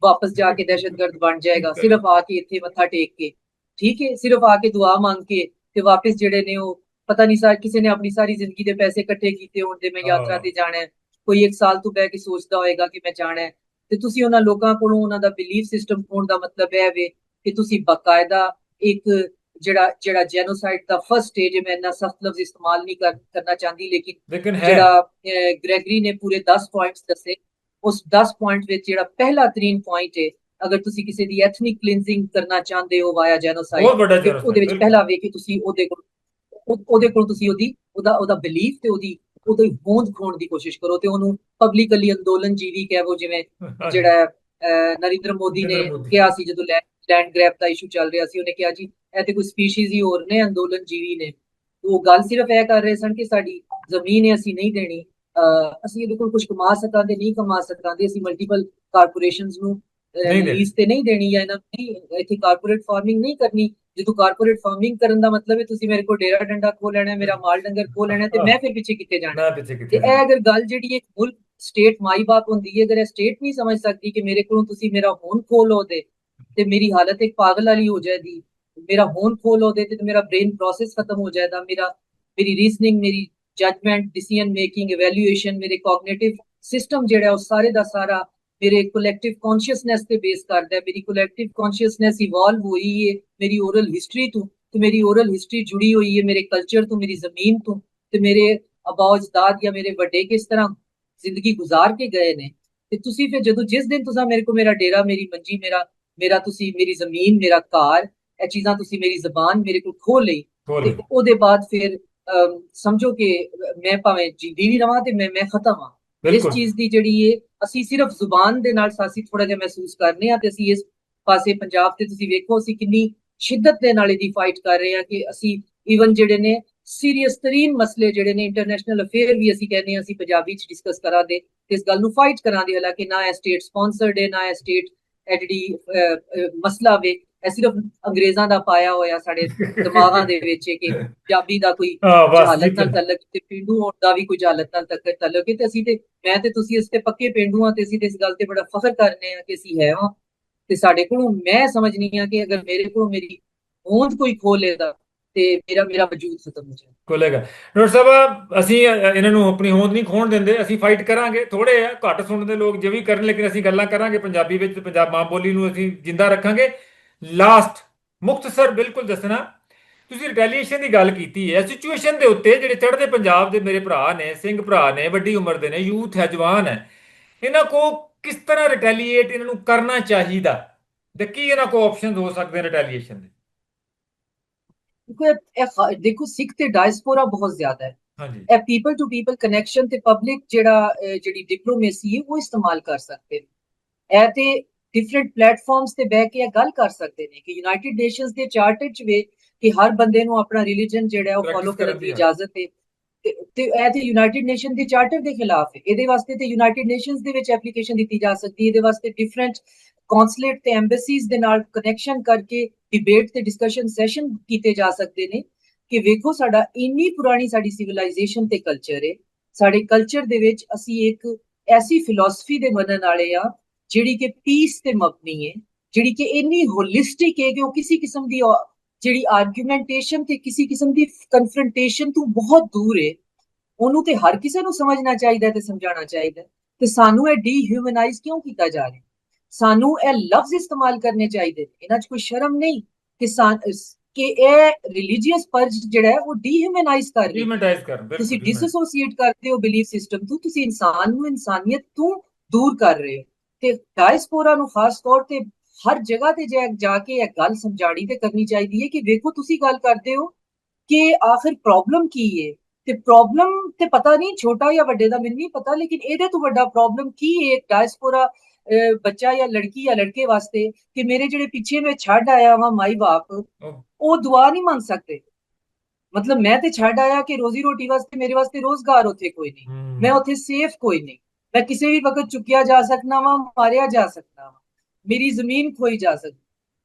ਵਾਪਸ ਜਾ ਕੇ ਦਹਿਸ਼ਤਗਰਦ ਬਣ ਜਾਏਗਾ। ਸਿਰਫ ਆ ਕੇ ਇੱਥੇ ਮੱਥਾ ਟੇਕ ਕੇ। ਠੀਕ ਹੈ? ਸਿਰਫ ਆ ਕੇ ਦੁਆ ਮੰਗ ਕੇ ਤੇ ਵਾਪਸ ਜਿਹੜੇ ਨੇ ਉਹ ਪਤਾ ਨਹੀਂ ਸਾ ਕਿਸੇ ਨੇ ਆਪਣੀ ਸਾਰੀ ਜ਼ਿੰਦਗੀ ਦੇ ਪੈਸੇ ਇਕੱਠੇ ਕੀਤੇ ਹੋਣ ਤੇ ਮੈਂ ਯਾਤਰਾ। ਤੇ ਜਾਣਾ ਹੈ। ਕੋਈ ਇੱਕ ਸਾਲ ਤੋਂ ਬਹਿ ਕੇ ਸੋਚਦਾ ਹੋਏਗਾ ਕਿ ਮੈਂ ਜਾਣਾ ਹੈ। ਤੇ ਤੁਸੀਂ ਉਹਨਾਂ ਲੋਕਾਂ ਕੋਲੋਂ ਉਹਨਾਂ ਦਾ ਬਿਲੀਫ ਸਿਸਟਮ ਹੋਣ ਦਾ ਮਤਲਬ ਇਹ ਵੇ ਕਿ ਤੁਸੀਂ ਬਕਾਇਦਾ ਇੱਕ ਜਿਹੜਾ ਜਿਹੜਾ ਜੈਨੋਸਾਈਡ ਦਾ ਫਰਸਟ ਸਟੇਜ ਹੈ ਮੈਂ ਇੰਨਾ ਸਖਤ ਲਫ਼ਜ਼ ਇਸਤੇਮਾਲ ਨਹੀਂ ਕਰ- ਕਰਨਾ ਚਾਹੁੰਦੀ ਲੇਕਿਨ ਹੈ ਜਿਹੜਾ ਗ੍ਰੈਗਰੀ ਨੇ ਪੂਰੇ 10 ਪੁਆਇੰਟਸ ਦੱਸੇ ਉਸ 10 ਪੁਆਇੰਟ ਵਿੱਚ ਜਿਹੜਾ ਪਹਿਲਾ ਤਰੀਨ ਪੁਆਇੰਟ ਹੈ ਅਗਰ ਤੁਸੀਂ ਕਿਸੇ ਦੀ ਐਥਨਿਕ ਕਲੀਨਜ਼ਿੰਗ ਕਰਨਾ ਚਾਹੁੰਦੇ ਹੋ ਵਾਇਆ ਜੈਨੋਸਾਈਡ ਉਹਦੇ ਵਿੱਚ। ਪਹਿਲਾ ਵੇ ਕਿ ਤੁਸੀਂ ਉਹਦੇ ਕੋਲ ਉਹ- ਉਹਦੇ ਕੋਲ ਤੁਸੀਂ ਉਹਦੀ ਉਹਦਾ ਉਹਦਾ ਬਿਲੀਫ ਤੇ ਉਹਦੀ ਉਹਦੀ ਹੋਂਦ ਖੋਣ ਦੀ ਕੋਸ਼ਿਸ਼ ਕਰੋ ਤੇ ਉਹਨੂੰ ਪਬਲਿਕਲੀ ਅੰਦੋਲਨ ਜੀਵੀ ਕਹਿਵੋ ਜਿਵੇਂ ਜਿਹੜਾ ਨਰਿੰਦਰ ਮੋਦੀ ਨੇ। ਕਿਹਾ ਸੀ ਜਦੋਂ ਲੈਂਡ ਗ੍ਰੈਬ ਦਾ ਇਸ਼ੂ ਚੱਲ ਰਿਹਾ ਸੀ ਉਹਨੇ ਕਿਹਾ ਜੀ ਇਹ ਤੇ ਕੋਈ ਸਪੀਸੀਜ਼ ਹੀ ਹੋਰ ਨੇ ਅੰਦੋਲਨ ਜੀਵੀ ਨੇ ਉਹ ਗੱਲ ਸਿਰਫ ਇਹ ਕਰ ਰਹੇ ਸਨ ਕਿ ਸਾਡੀ ਜ਼ਮੀਨ ਹੈ ਅਸੀਂ ਨਹੀਂ ਦੇਣੀ ਅਸੀਂ ਇਹਦੇ ਕੋਲ ਕੁਝ ਕਮਾ ਸਕਾਂਦੇ ਨਹੀਂ ਕਮਾ ਸਕਾਂਦੇ ਅਸੀਂ ਮਲਟੀਪਲ ਕਾਰਪੋਰੇਸ਼ਨਸ ਨੂੰ। ਲੀਜ਼ ਤੇ ਨਹੀਂ ਦੇਣੀ ਜਾਂ ਇਹਨਾਂ ਨੂੰ ਇੱਥੇ ਕਾਰਪੋਰੇਟ ਫਾਰਮਿੰਗ ਨਹੀਂ ਕਰਨੀ ਜਦੋਂ ਕਾਰਪੋਰੇਟ ਫਾਰਮਿੰਗ ਕਰਨ ਦਾ ਮਤਲਬ ਹੈ ਤੁਸੀਂ ਮੇਰੇ ਕੋਲ ਡੇਰਾ ਡੰਡਾ ਖੋ ਲੈਣਾ ਹੈ ਮੇਰਾ ਮਾਲ ਡੰਗਰ ਖੋ ਲੈਣਾ ਹੈ ਤੇ ਮੈਂ ਫਿਰ ਪਿੱਛੇ ਕਿੱਥੇ ਜਾਣਾ? ਨਾ ਪਿੱਛੇ ਤੇ ਕਿੱਥੇ ਇਹ ਅਗਰ ਗੱਲ ਜਿਹੜੀ ਇੱਕ ਮੁਲਕ ਸਟੇਟ ਮਾਈ ਬਾਪ ਹੁੰਦੀ ਹੈ ਅਗਰ ਇਹ ਸਟੇਟ ਨਹੀਂ ਸਮਝ ਸਕਦੀ ਕਿ ਮੇਰੇ ਕੋਲੋਂ ਤੁਸੀਂ ਮੇਰਾ ਹੋਣ ਖੋਹ ਲਓ ਦੇ ਤੇ ਮੇਰੀ ਹਾਲਤ ਇੱਕ ਪਾਗਲ ਵਾਲੀ ਹੋ ਜਾਏਗੀ ਮੇਰਾ ਹੋਣ ਖੋਹ ਲਓ ਦੇ ਤੇ ਮੇਰਾ ਬ੍ਰੇਨ ਪ੍ਰੋਸੈਸ ਖਤਮ ਹੋ ਜਾਏਗਾ ਮੇਰਾ ਮੇਰੀ ਰੀਜ਼ਨਿੰਗ ਮੇਰੀ ਜਜਮੈਂਟ ਡਿਸੀਜਨ ਮੇਕਿੰਗ ਇਵੈਲੂਏਸ਼ਨ ਮੇਰੇ ਕੋਗਨੀਟਿਵ ਸਿਸਟਮ ਜਿਹੜਾ ਉਹ ਸਾਰੇ ਦਾ ਸਾਰਾ ਮੇਰੇ ਕਲੈਕਟਿਵ ਕੌਨਸ਼ੀਅਸਨੈਸ ਤੇ ਬੇਸ ਕਰਦਾ ਹੈ ਮੇਰੀ ਕਲੈਕਟਿਵ ਕੌਨਸ਼ੀਅਸਨੈਸ ਇਵੋਲਵ ਹੋਈ ਹੈ ਮੇਰੀ ਓਰਲ ਹਿਸਟਰੀ ਤੋਂ ਤੇ ਮੇਰੀ ਓਰਲ ਹਿਸਟਰੀ ਜੁੜੀ ਹੋਈ ਹੈ ਮੇਰੇ ਕਲਚਰ ਤੋਂ ਮੇਰੀ ਜ਼ਮੀਨ ਤੋਂ ਤੇ ਮੇਰੇ ਅਬਾਉ ਅਜਦਾਦ ਜਾਂ ਮੇਰੇ ਵੱਡੇ ਕਿਸ ਤਰ੍ਹਾਂ ਜ਼ਿੰਦਗੀ ਗੁਜ਼ਾਰ ਕੇ ਗਏ ਨੇ ਤੇ ਤੁਸੀਂ ਫਿਰ ਜਦੋਂ ਜਿਸ ਦਿਨ ਤੁਸੀਂ ਮੇਰੇ ਕੋ ਮੇਰਾ ਡੇਰਾ ਮੇਰੀ ਮੰਜੀ ਮੇਰਾ ਮੇਰਾ ਤੁਸੀਂ ਮੇਰੀ ਜ਼ਮੀਨ ਮੇਰਾ ਘਰ ਇਹ ਚੀਜ਼ਾਂ ਤੁਸੀਂ ਮੇਰੀ ਜ਼ਬਾਨ ਮੇਰੇ ਕੋਲ ਖੋਹ ਲਈ ਖੋਲ ਤੇ ਉਹਦੇ ਬਾਅਦ ਫਿਰ ਅਮ, ਸਮਝੋ ਕਿ ਮੈਂ ਭਾਵੇਂ ਜਿੰਦੀ ਵੀ ਰਵਾਂ ਤੇ ਮੈਂ ਮੈਂ ਖਤਮ ਹਾਂ ਇਸ ਚੀਜ਼ ਦੀ ਜਿਹੜੀ ਏ ਅਸੀਂ ਸਿਰਫ ਜ਼ੁਬਾਨ ਦੇ ਨਾਲ ਸਾਸੀ ਥੋੜਾ ਜਿਹਾ ਮਹਿਸੂਸ ਕਰਨੇ ਆ ਤੇ ਅਸੀਂ ਇਸ ਪਾਸੇ ਪੰਜਾਬ ਤੇ ਤੁਸੀਂ ਵੇਖੋ, ਅਸੀਂ ਕਿੰਨੀ ਸ਼ਿੱਦਤ ਦੇ ਨਾਲ ਇਹਦੀ ਫਾਈਟ ਕਰ ਰਹੇ ਆ ਕਿ ਅਸੀਂ ਈਵਨ ਜਿਹੜੇ ਨੇ ਸੀਰੀਅਸ ਤਰੀਨ ਮਸਲੇ ਜਿਹੜੇ ਨੇ ਇੰਟਰਨੈਸ਼ਨਲ ਅਫੇਅਰ ਵੀ ਅਸੀਂ ਕਹਿੰਦੇ ਆ ਅਸੀਂ ਪੰਜਾਬੀ ਚ ਡਿਸਕਸ ਕਰਾਂਗੇ ਇਸ ਗੱਲ ਨੂੰ ਫਾਈਟ ਕਰਾਂਗੇ ਹਾਲਾਂਕਿ ਨਾ ਇਹ ਸਟੇਟ ਸਪਾਂਸਰਡ ਹੈ, ਨਾ ਇਹ ਸਟੇਟ ਇਹ ਜਿਹੜੀ ਮਸਲਾ ਵੇ। ਇਹ ਸਿਰਫ ਅੰਗਰੇਜ਼ਾਂ ਦਾ ਪਾਇਆ ਹੋਇਆ ਸਾਡੇ ਦਿਮਾਗਾਂ ਦੇ ਵਿੱਚ ਕਿ ਪੰਜਾਬੀ ਦਾ ਕੋਈ ਹਾਂ ਬਸ। ਜਹਾਲਤ ਠੀਕ ਨਾਲ। ਤਲਕ ਤੇ ਪਿੰਡੂ ਹੋਣ ਦਾ ਵੀ ਕੋਈ ਜਹਾਲਤ ਨਾਲ ਤੱਕ ਤਲਕ ਹੈ ਤੇ ਅਸੀਂ ਤੇ ਮੈਂ ਤੇ ਤੁਸੀਂ ਇਸ ਤੇ ਪੱਕੇ ਪਿੰਡੂ ਆ ਤੇ ਅਸੀਂ ਤੇ ਇਸ ਗੱਲ ਤੇ ਬੜਾ ਫਖਰ ਕਰਨੇ ਆ ਕਿ ਅਸੀਂ ਹੈ ਹਾਂ ਤੇ ਸਾਡੇ ਕੋਲੋਂ ਮੈਂ ਸਮਝਨੀ ਆ ਕਿ ਅਗਰ ਮੇਰੇ ਕੋਲੋਂ ਮੇਰੀ ਹੋਂਦ ਕੋਈ ਖੋ ਲੇਦਾ ਤੇ ਮੇਰਾ ਮੇਰਾ ਵਜੂਦ ਖਤਮ ਹੋ ਜਾਏ ਖੋਲੇਗਾ ਡਾਕਟਰ ਸਾਹਿਬ ਅਸੀਂ ਇਹਨਾਂ ਨੂੰ ਆਪਣੀ ਹੋਂਦ ਨਹੀਂ ਖੋਣ ਦਿੰਦੇ ਅਸੀਂ ਫਾਈਟ ਕਰਾਂਗੇ ਥੋੜੇ ਆ ਘੱਟ ਸੁਣਦੇ ਲੋਕ ਜੇ ਵੀ ਕਰਨ ਲੇਕਿਨ ਅਸੀਂ ਗੱਲਾਂ ਕਰਾਂਗੇ ਪੰਜਾਬੀ ਵਿੱਚ ਪੰਜਾਬ ਮਾਂ ਬੋਲੀ ਨੂੰ ਅਸੀਂ ਜਿੰਦਾ ਰੱਖਾਂਗੇ। ਲਾਸਟ ਮੁਖਤਸਰ ਬਿਲਕੁਲ ਦੱਸਣਾ। ਤੁਸੀਂ ਰਿਟੈਲੀਏਸ਼ਨ ਦੀ ਗੱਲ ਕੀਤੀ ਹੈ। ਸਿਚੁਏਸ਼ਨ ਦੇ ਉੱਤੇ ਜਿਹੜੇ ਚੜ੍ਹਦੇ ਪੰਜਾਬ ਦੇ ਮੇਰੇ ਭਰਾ ਨੇ ਸਿੰਘ ਭਰਾ ਨੇ ਵੱਡੀ ਉਮਰ ਦੇ ਨੇ ਯੂਥ ਹੈ ਜਵਾਨ ਹੈ ਇਹਨਾਂ ਕੋ ਕਿਸ ਤਰ੍ਹਾਂ ਰਿਟੈਲੀਏਟ ਇਹਨਾਂ ਨੂੰ ਕਰਨਾ ਚਾਹੀਦਾ? ਤੇ ਕੀ ਇਹਨਾਂ ਕੋ ਆਪਸ਼ਨਸ ਹੋ ਸਕਦੇ ਨੇ ਰਿਟੈਲੀਏਸ਼ਨ ਦੇ? ਦੇਖੋ ਸਿੱਖ ਤੇ ਡਾਇਸਪੋਰਾ ਬਹੁਤ ਜ਼ਿਆਦਾ ਹੈ। ਹਾਂਜੀ। ਇਹ ਪੀਪਲ ਟੂ ਪੀਪਲ ਕਨੈਕਸ਼ਨ ਤੇ ਪਬਲਿਕ ਜਿਹੜਾ ਜਿਹੜੀ ਡਿਪਲੋਮੇਸੀ ਹੈ ਉਹ ਇਸਤੇਮਾਲ ਕਰ ਸਕਦੇ ਨੇ। ਇਹ ਤੇ ਡਿਫਰੈਂਟ ਪਲੇਟਫਾਰਮਸ ਤੇ ਬਹਿ ਕੇ ਇਹ ਗੱਲ ਕਰ ਸਕਦੇ ਨੇ ਕਿ ਯੂਨਾਈਟਿਡ ਨੇਸ਼ਨਸ ਦੇ ਚਾਰਟਰ ਚ ਵੇ ਕਿ ਹਰ ਬੰਦੇ ਨੂੰ ਆਪਣਾ ਰਿਲੀਜਨ ਜਿਹੜਾ ਉਹ ਫੋਲੋ ਕਰਨ ਦੀ ਇਜਾਜ਼ਤ ਹੈ। ਤੇ ਇਹ ਤੇ ਯੂਨਾਈਟਿਡ ਨੇਸ਼ਨ ਦੇ ਚਾਰਟਰ ਦੇ ਖਿਲਾਫ ਹੈ। ਇਹਦੇ ਵਾਸਤੇ ਤੇ ਯੂਨਾਈਟਿਡ ਨੇਸ਼ਨਸ ਦੇ ਵਿੱਚ ਐਪਲੀਕੇਸ਼ਨ ਦਿੱਤੀ ਜਾ ਸਕਦੀ ਹੈ। ਇਹਦੇ ਵਾਸਤੇ ਡਿਫਰੈਂਟ ਕੌਂਸੂਲੇਟ ਤੇ ਐਮਬੈਸੀਜ਼ ਦੇ ਨਾਲ ਕਨੈਕਸ਼ਨ ਕਰਕੇ ਡਿਬੇਟ ਤੇ ਡਿਸਕਸ਼ਨ ਸੈਸ਼ਨ ਕੀਤੇ ਜਾ ਸਕਦੇ ਨੇ ਕਿ ਵੇਖੋ ਸਾਡਾ ਇੰਨੀ ਪੁਰਾਣੀ ਸਾਡੀ ਸਿਵਲਾਈਜੇਸ਼ਨ ਤੇ ਕਲਚਰ ਹੈ। ਸਾਡੇ ਕਲਚਰ ਦੇ ਵਿੱਚ ਅਸੀਂ ਇੱਕ ਐਸੀ ਫਿਲਾਸਫੀ ਦੇ ਮੰਨਣ ਵਾਲੇ ਆ ਜਿਹੜੀ ਕਿ ਪੀਸ ਤੇ ਮਬਨੀ ਹੈ ਜਿਹੜੀ ਕਿ ਇੰਨੀ ਹੋਲਿਸਟਿਕ ਹੈ ਕਿ ਉਹ ਕਿਸੇ ਕਿਸਮ ਦੀ ਜਿਹੜੀ ਆਰਗੂਮੈਂਟੇਸ਼ਨ ਤੇ ਕਿਸੇ ਕਿਸਮ ਦੀ ਕਨਫਰੰਟੇਸ਼ਨ ਤੋਂ ਬਹੁਤ ਦੂਰ ਹੈ ਉਹਨੂੰ ਤੇ ਹਰ ਕਿਸੇ ਨੂੰ ਸਮਝਣਾ ਚਾਹੀਦਾ ਤੇ ਸਮਝਾਉਣਾ ਚਾਹੀਦਾ ਤੇ ਸਾਨੂੰ ਇਹ ਡੀਹਿਊਮਨਾਈਜ਼ ਕਿਉਂ ਕੀਤਾ ਜਾ ਰਿਹਾ ਸਾਨੂੰ ਇਹ ਲਫ਼ਜ਼ ਇਸਤੇਮਾਲ ਕਰਨੇ ਚਾਹੀਦੇ ਨੇ। ਇਹਨਾਂ 'ਚ ਕੋਈ ਸ਼ਰਮ ਨਹੀਂ ਕਿ ਸਾਨ ਕਿ ਇਹ ਰਿਲੀਜੀਅਸ ਪਰਜ ਜਿਹੜਾ ਹੈ ਉਹ ਡੀਹਿਊਮਨਾਈਜ਼ ਕਰ ਰਹੀ ਬਿਲਕੁਲ ਤੁਸੀਂ। ਡਿਸੋਸੀਏਟ ਕਰਦੇ ਹੋ ਬਿਲੀਫ ਸਿਸਟਮ ਤੋਂ ਤੁਸੀਂ ਇਨਸਾਨ ਨੂੰ ਇਨਸਾਨੀਅਤ ਤੋਂ ਦੂਰ ਕਰ ਰਹੇ ਹੋ। ਤੇ ਡਾਇਸਪੋਰਾ ਨੂੰ ਖਾਸ ਤੌਰ ਤੇ ਹਰ ਜਗ੍ਹਾ ਤੇ ਜਾ ਜਾ ਕੇ ਇਹ ਗੱਲ ਸਮਝਾਣੀ ਤੇ ਕਰਨੀ ਚਾਹੀਦੀ ਹੈ ਕਿ ਵੇਖੋ ਤੁਸੀਂ ਗੱਲ ਕਰਦੇ ਹੋ ਕਿ ਆਖਿਰ ਪ੍ਰੋਬਲਮ ਕੀ ਹੈ ਤੇ ਪ੍ਰੋਬਲਮ ਤੇ ਪਤਾ ਨਹੀਂ ਛੋਟਾ ਜਾਂ ਵੱਡੇ ਦਾ ਮੈਨੂੰ ਨਹੀਂ ਪਤਾ ਲੇਕਿਨ ਇਹਦੇ ਤੋਂ ਵੱਡਾ ਪ੍ਰੋਬਲਮ ਕੀ ਹੈ ਇੱਕ ਡਾਇਸਪੋਰਾ ਬੱਚਾ ਜਾਂ ਲੜਕੀ ਜਾਂ ਲੜਕੇ ਵਾਸਤੇ ਕਿ ਮੇਰੇ ਜਿਹੜੇ ਪਿੱਛੇ ਮੈਂ ਛੱਡ ਆਇਆ ਵਾਂ ਮਾਈ ਬਾਪ ਉਹ- ਦੁਆ ਨਹੀਂ ਮੰਗ ਸਕਦੇ। ਮਤਲਬ ਮੈਂ ਤੇ ਛੱਡ ਆਇਆ ਕਿ ਰੋਜ਼ੀ ਰੋਟੀ ਵਾਸਤੇ ਮੇਰੇ ਵਾਸਤੇ ਰੋਜ਼ਗਾਰ ਉੱਥੇ ਕੋਈ ਨਹੀਂ। ਮੈਂ ਉੱਥੇ ਸੇਫ ਕੋਈ ਨਹੀਂ। ਮੈਂ ਕਿਸੇ ਵੀ ਵਕਤ ਚੁੱਕਿਆ ਜਾ ਸਕਦਾ ਵਾਂ ਮਾਰਿਆ ਜਾ ਸਕਦਾ ਵਾਂ। ਮੇਰੀ ਜ਼ਮੀਨ ਖੋਈ ਜਾ ਸਕਦੀ।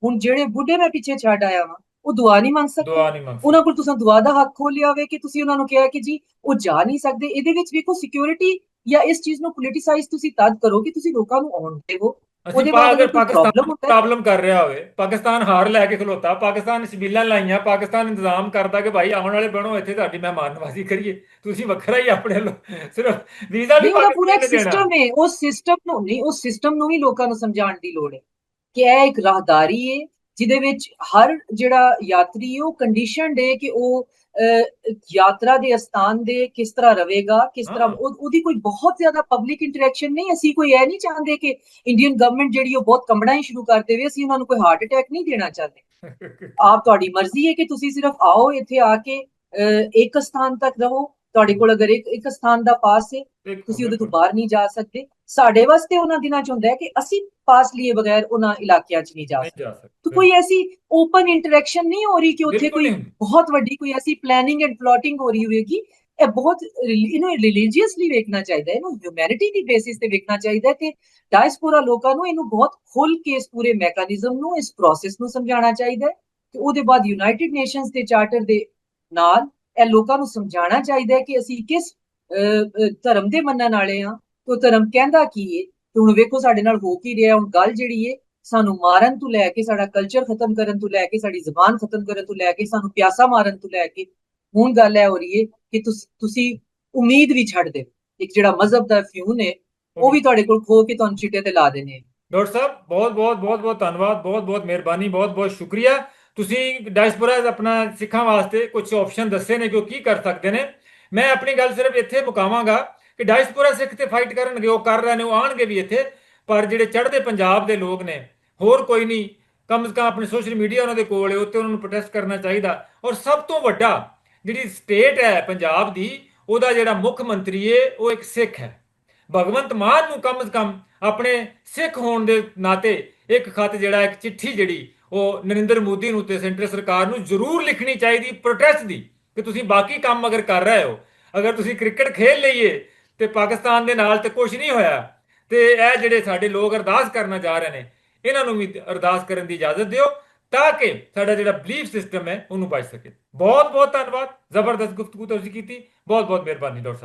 ਹੁਣ ਜਿਹੜੇ ਬੁੱਢੇ ਮੈਂ ਪਿੱਛੇ ਛੱਡ ਆਇਆ ਵਾਂ ਉਹ ਦੁਆ ਨਹੀਂ ਮੰਗ ਸਕਦੇ। ਦੁਆ ਨਹੀਂ ਮੰਗ ਉਹਨਾਂ ਕੋਲ ਤੁਸੀਂ ਦੁਆ ਦਾ ਹੱਕ ਖੋਲਿਆ ਹੋਵੇ ਕਿ ਤੁਸੀਂ ਉਹਨਾਂ ਨੂੰ ਕਿਹਾ ਕਿ ਜੀ ਉਹ ਜਾ ਨਹੀਂ ਸਕਦੇ। ਇਹਦੇ ਵਿੱਚ ਵੇਖੋ ਸਿਕਿਉਰਿਟੀ ਜਾਂ ਇਸ ਚੀਜ਼ ਨੂੰ ਪੋਲਿਟਿਸਾਈਜ਼ ਤੁਸੀਂ ਤਦ ਕਰੋ ਕਿ ਤੁਸੀਂ ਲੋਕਾਂ ਨੂੰ ਆਉਣ ਦੇਵੋ ਅਸੀਂ ਉਹਦੇ ਪਾ ਬਾਅਦ ਅਗਰ ਅਗਰ ਕੋਈ ਪਾਕਿਸਤਾਨ ਪ੍ਰੋਬਲਮ ਕਰ ਰਿਹਾ ਹੋਵੇ। ਪਾਕਿਸਤਾਨ ਹਾਰ ਲੈ ਕੇ ਖਲੋਤਾ ਪਾਕਿਸਤਾਨ ਨੇ ਛਬੀਲਾਂ ਲਾਈਆਂ ਪਾਕਿਸਤਾਨ ਇੰਤਜ਼ਾਮ ਕਰਦਾ ਕਿ ਭਾਈ ਆਉਣ ਵਾਲੇ ਬਣੋ ਇੱਥੇ ਤੁਹਾਡੀ ਮਹਿਮਾਨ ਨਵਾਜ਼ੀ ਕਰੀਏ। ਤੁਸੀਂ ਵੱਖਰਾ ਹੀ ਆਪਣੇ ਲੋ ਸਿਰਫ ਵੀਜ਼ਾ ਨਹੀਂ ਨਹੀਂ ਉਹਦਾ ਪੂਰਾ ਪਾਕਿਸਤਾਨ ਇੱਕ ਨੇ ਦੇਣਾ। ਸਿਸਟਮ ਹੈ ਉਸ ਸਿਸਟਮ ਨੂੰ ਨਹੀਂ ਉਸ ਸਿਸਟਮ ਨੂੰ ਵੀ ਲੋਕਾਂ ਨੂੰ ਸਮਝਾਉਣ ਦੀ ਲੋੜ ਹੈ ਕਿ ਇਹ ਇੱਕ ਰਾਹਦਾਰੀ ਹੈ ਜਿਹਦੇ ਵਿੱਚ ਹਰ ਜਿਹੜਾ ਯਾਤਰੀ ਹੈ ਉਹ ਕੰਡੀਸ਼ਨਡ ਹੈ ਕਿ ਉਹ ਯਾਤਰਾ ਦੇ ਅਸਥਾਨ ਦੇ ਕਿਸ ਤਰ੍ਹਾਂ ਰਵੇਗਾ ਕਿਸ ਤਰ੍ਹਾਂ ਉਹਦੀ ਕੋਈ ਬਹੁਤ ਜ਼ਿਆਦਾ ਪਬਲਿਕ ਇੰਟਰੈਕਸ਼ਨ ਨਹੀਂ ਅਸੀਂ ਕੋਈ ਇਹ ਨਹੀਂ ਚਾਹੁੰਦੇ ਕਿ ਇੰਡੀਅਨ ਗਵਰਨਮੈਂਟ ਜਿਹੜੀ ਉਹ ਬਹੁਤ ਕੰਬਣਾ ਹੀ ਸ਼ੁਰੂ ਕਰ ਦੇਵੇ ਅਸੀਂ ਉਹਨਾਂ ਨੂੰ ਕੋਈ ਹਾਰਟ ਅਟੈਕ ਨਹੀਂ ਦੇਣਾ ਚਾਹੁੰਦੇ। ਆਪ ਤੁਹਾਡੀ ਮਰਜ਼ੀ ਹੈ ਕਿ ਤੁਸੀਂ ਸਿਰਫ ਆਓ ਇੱਥੇ ਆ ਕੇ ਇੱਕ ਸਥਾਨ ਤੱਕ ਰਹੋ ਤੁਹਾਡੇ ਕੋਲ ਅਗਰ ਇੱਕ ਇੱਕ ਸਥਾਨ ਦਾ ਪਾਸ ਹੈ ਤੁਸੀਂ ਉਹਦੇ ਤੋਂ ਬਾਹਰ ਨਹੀਂ ਜਾ ਸਕਦੇ। ਸਾਡੇ ਵਾਸਤੇ ਉਹਨਾਂ ਦਿਨਾਂ ਚ ਹੁੰਦਾ ਹੈ ਕਿ ਅਸੀਂ ਪਾਸ ਲਈਏ ਬਗੈਰ ਉਹਨਾਂ ਇਲਾਕਿਆਂ ਚ ਨਹੀਂ ਜਾ ਸਕਦੇ। ਤਾਂ ਕੋਈ ਐਸੀ ਓਪਨ ਇੰਟਰੈਕਸ਼ਨ ਨਹੀਂ ਹੋ ਰਹੀ ਕਿ ਉੱਥੇ ਕੋਈ। ਬਹੁਤ ਵੱਡੀ ਕੋਈ ਐਸੀ ਪਲੈਨਿੰਗ ਐਂਡ ਪਲੋਟਿੰਗ ਹੋ ਰਹੀ ਹੋਵੇਗੀ। ਇਹ ਬਹੁਤ ਇਹਨੂੰ ਰਿਲੀਜੀਅਸਲੀ ਵੇਖਣਾ ਚਾਹੀਦਾ ਹੈ ਇਹਨੂੰ ਹਿਊਮੈਨਿਟੀ ਦੀ ਬੇਸਿਸ ਤੇ ਵੇਖਣਾ ਚਾਹੀਦਾ ਹੈ ਤੇ ਡਾਇਸਪੋਰਾ ਲੋਕਾਂ ਨੂੰ ਇਹਨੂੰ ਬਹੁਤ ਖੁੱਲ ਕੇ ਇਸ ਪੂਰੇ ਮੈਕੈਨਿਜ਼ਮ ਨੂੰ ਇਸ ਪ੍ਰੋਸੈਸ ਨੂੰ ਸਮਝਾਉਣਾ ਚਾਹੀਦਾ ਹੈ। ਤੇ ਉਹਦੇ ਬਾਅਦ ਯੂਨਾਈਟਿਡ ਨੇਸ਼ਨਸ ਦੇ ਚਾਰਟਰ ਦੇ ਨਾਲ ਇਹ ਲੋਕਾਂ ਨੂੰ ਸਮਝਾਉਣਾ ਚਾਹੀਦਾ ਹੈ ਕਿ ਅਸੀਂ ਕਿਸ ਧਰਮ ਦੇ ਮੰਨਣ ਵਾਲੇ ਆ ਤੇ ਧਰਮ ਕਹਿੰਦਾ ਕੀ ਹੈ ਤੇ ਹੁਣ ਵੇਖੋ ਸਾਡੇ ਨਾਲ ਹੋ ਕੀ ਰਿਹਾ, ਹੁਣ ਗੱਲ ਜਿਹੜੀ ਹੈ ਸਾਨੂੰ ਮਾਰਨ ਤੋਂ ਲੈ ਕੇ, ਸਾਡਾ ਕਲਚਰ ਖਤਮ ਕਰਨ ਤੋਂ ਲੈ ਕੇ, ਸਾਡੀ ਜ਼ੁਬਾਨ ਖਤਮ ਕਰਨ ਤੋਂ ਲੈ ਕੇ, ਸਾਨੂੰ ਪਿਆਸਾ ਮਾਰਨ ਤੋਂ ਲੈ ਕੇ, ਹੁਣ ਗੱਲ ਹੈ ਹੋ ਰਹੀ ਹੈ ਕਿ ਤੁਸੀਂ ਉਮੀਦ ਵੀ ਛੱਡ ਦਿਓ। ਇੱਕ ਜਿਹੜਾ ਮਜ਼ਹਬ ਦਾ ਫਿਊਨ ਹੈ ਉਹ ਵੀ ਤੁਹਾਡੇ ਕੋਲ ਖੋ ਕੇ ਤੁਹਾਨੂੰ ਚਿੱਟੇ ਤੇ ਲਾ ਦੇਣੇ ਡਾਕਟਰ ਸਾਹਿਬ, ਬਹੁਤ ਬਹੁਤ ਬਹੁਤ ਬਹੁਤ ਧੰਨਵਾਦ, ਬਹੁਤ ਬਹੁਤ ਮਿਹਰਬਾਨੀ, ਬਹੁਤ ਬਹੁਤ ਸ਼ੁਕਰੀਆ। ਤੁਸੀਂ ਡਾਇਸਪੋਰਾ ਆਪਣਾ ਸਿੱਖਾਂ ਵਾਸਤੇ ਕੁਝ ਆਪਸ਼ਨ ਦੱਸੇ ਨੇ ਕਿ ਉਹ ਕੀ ਕਰ ਸਕਦੇ ਨੇ। ਮੈਂ ਆਪਣੀ ਗੱਲ ਸਿਰਫ ਇੱਥੇ ਮੁਕਾਵਾਂਗਾ। ਕਿ ਡਾਇਸਪੋਰਾ ਸਿੱਖ ਤੇ ਫਾਈਟ ਕਰਨਗੇ, ਉਹ ਕਰ ਰਹੇ ਨੇ, ਉਹ ਆਣਗੇ ਵੀ ਇੱਥੇ, ਪਰ ਜਿਹੜੇ ਚੜ੍ਹਦੇ ਪੰਜਾਬ ਦੇ ਲੋਕ ਨੇ, ਹੋਰ ਕੋਈ ਨਹੀਂ, ਕਮ ਸੇ ਕਮ ਆਪਣੇ ਸੋਸ਼ਲ ਮੀਡੀਆ ਉਹਨਾਂ ਦੇ ਕੋਲ ਹੈ ਉੱਤੇ ਉਹਨਾਂ ਨੂੰ ਪ੍ਰੋਟੈਸਟ ਕਰਨਾ ਚਾਹੀਦਾ। ਔਰ ਸਭ ਤੋਂ ਵੱਡਾ ਜਿਹੜੀ ਸਟੇਟ ਹੈ ਪੰਜਾਬ ਦੀ, ਉਹਦਾ ਜਿਹੜਾ ਮੁੱਖ ਮੰਤਰੀ ਹੈ ਉਹ ਇੱਕ ਸਿੱਖ ਹੈ। ਭਗਵੰਤ ਮਾਨ ਨੂੰ ਕਮ ਸੇ ਕਮ ਆਪਣੇ ਸਿੱਖ ਹੋਣ ਦੇ ਨਾਤੇ ਇੱਕ ਖਤ ਜਿਹੜਾ, ਇੱਕ ਚਿੱਠੀ ਜਿਹੜੀ, ਉਹ ਨਰਿੰਦਰ ਮੋਦੀ ਨੂੰ ਤੇ ਸੈਂਟਰ ਸਰਕਾਰ ਨੂੰ ਜ਼ਰੂਰ ਲਿਖਣੀ ਚਾਹੀਦੀ ਪ੍ਰੋਟੈਸਟ ਦੀ, ਕਿ ਤੁਸੀਂ ਬਾਕੀ ਕੰਮ ਅਗਰ ਕਰ ਰਹੇ ਹੋ, ਅਗਰ ਤੁਸੀਂ ਕ੍ਰਿਕਟ ਖੇਲ ਲਈਏ ਤੇ ਪਾਕਿਸਤਾਨ ਦੇ ਨਾਲ ਤੇ ਕੁਝ ਨਹੀਂ ਹੋਇਆ। ਤੇ ਇਹ ਜਿਹੜੇ ਸਾਡੇ ਲੋਕ ਅਰਦਾਸ ਕਰਨਾ ਜਾ ਰਹੇ ਨੇ, ਇਹਨਾਂ ਨੂੰ ਵੀ ਅਰਦਾਸ ਕਰਨ ਦੀ ਇਜਾਜ਼ਤ ਦਿਓ ਤਾਂ ਕਿ ਸਾਡਾ ਜਿਹੜਾ ਬਲੀਫ ਸਿਸਟਮ ਹੈ, ਉਹਨੂੰ ਬਚ ਸਕੇ। ਬਹੁਤ ਬਹੁਤ ਧੰਨਵਾਦ। ਜ਼ਬਰਦਸਤ ਗੁਫ਼ਤਗੂ ਤੁਸੀਂ ਕੀਤੀ। ਬਹੁਤ ਬਹੁਤ ਮਿਹਰਬਾਨੀ, ਡਾਕਟਰ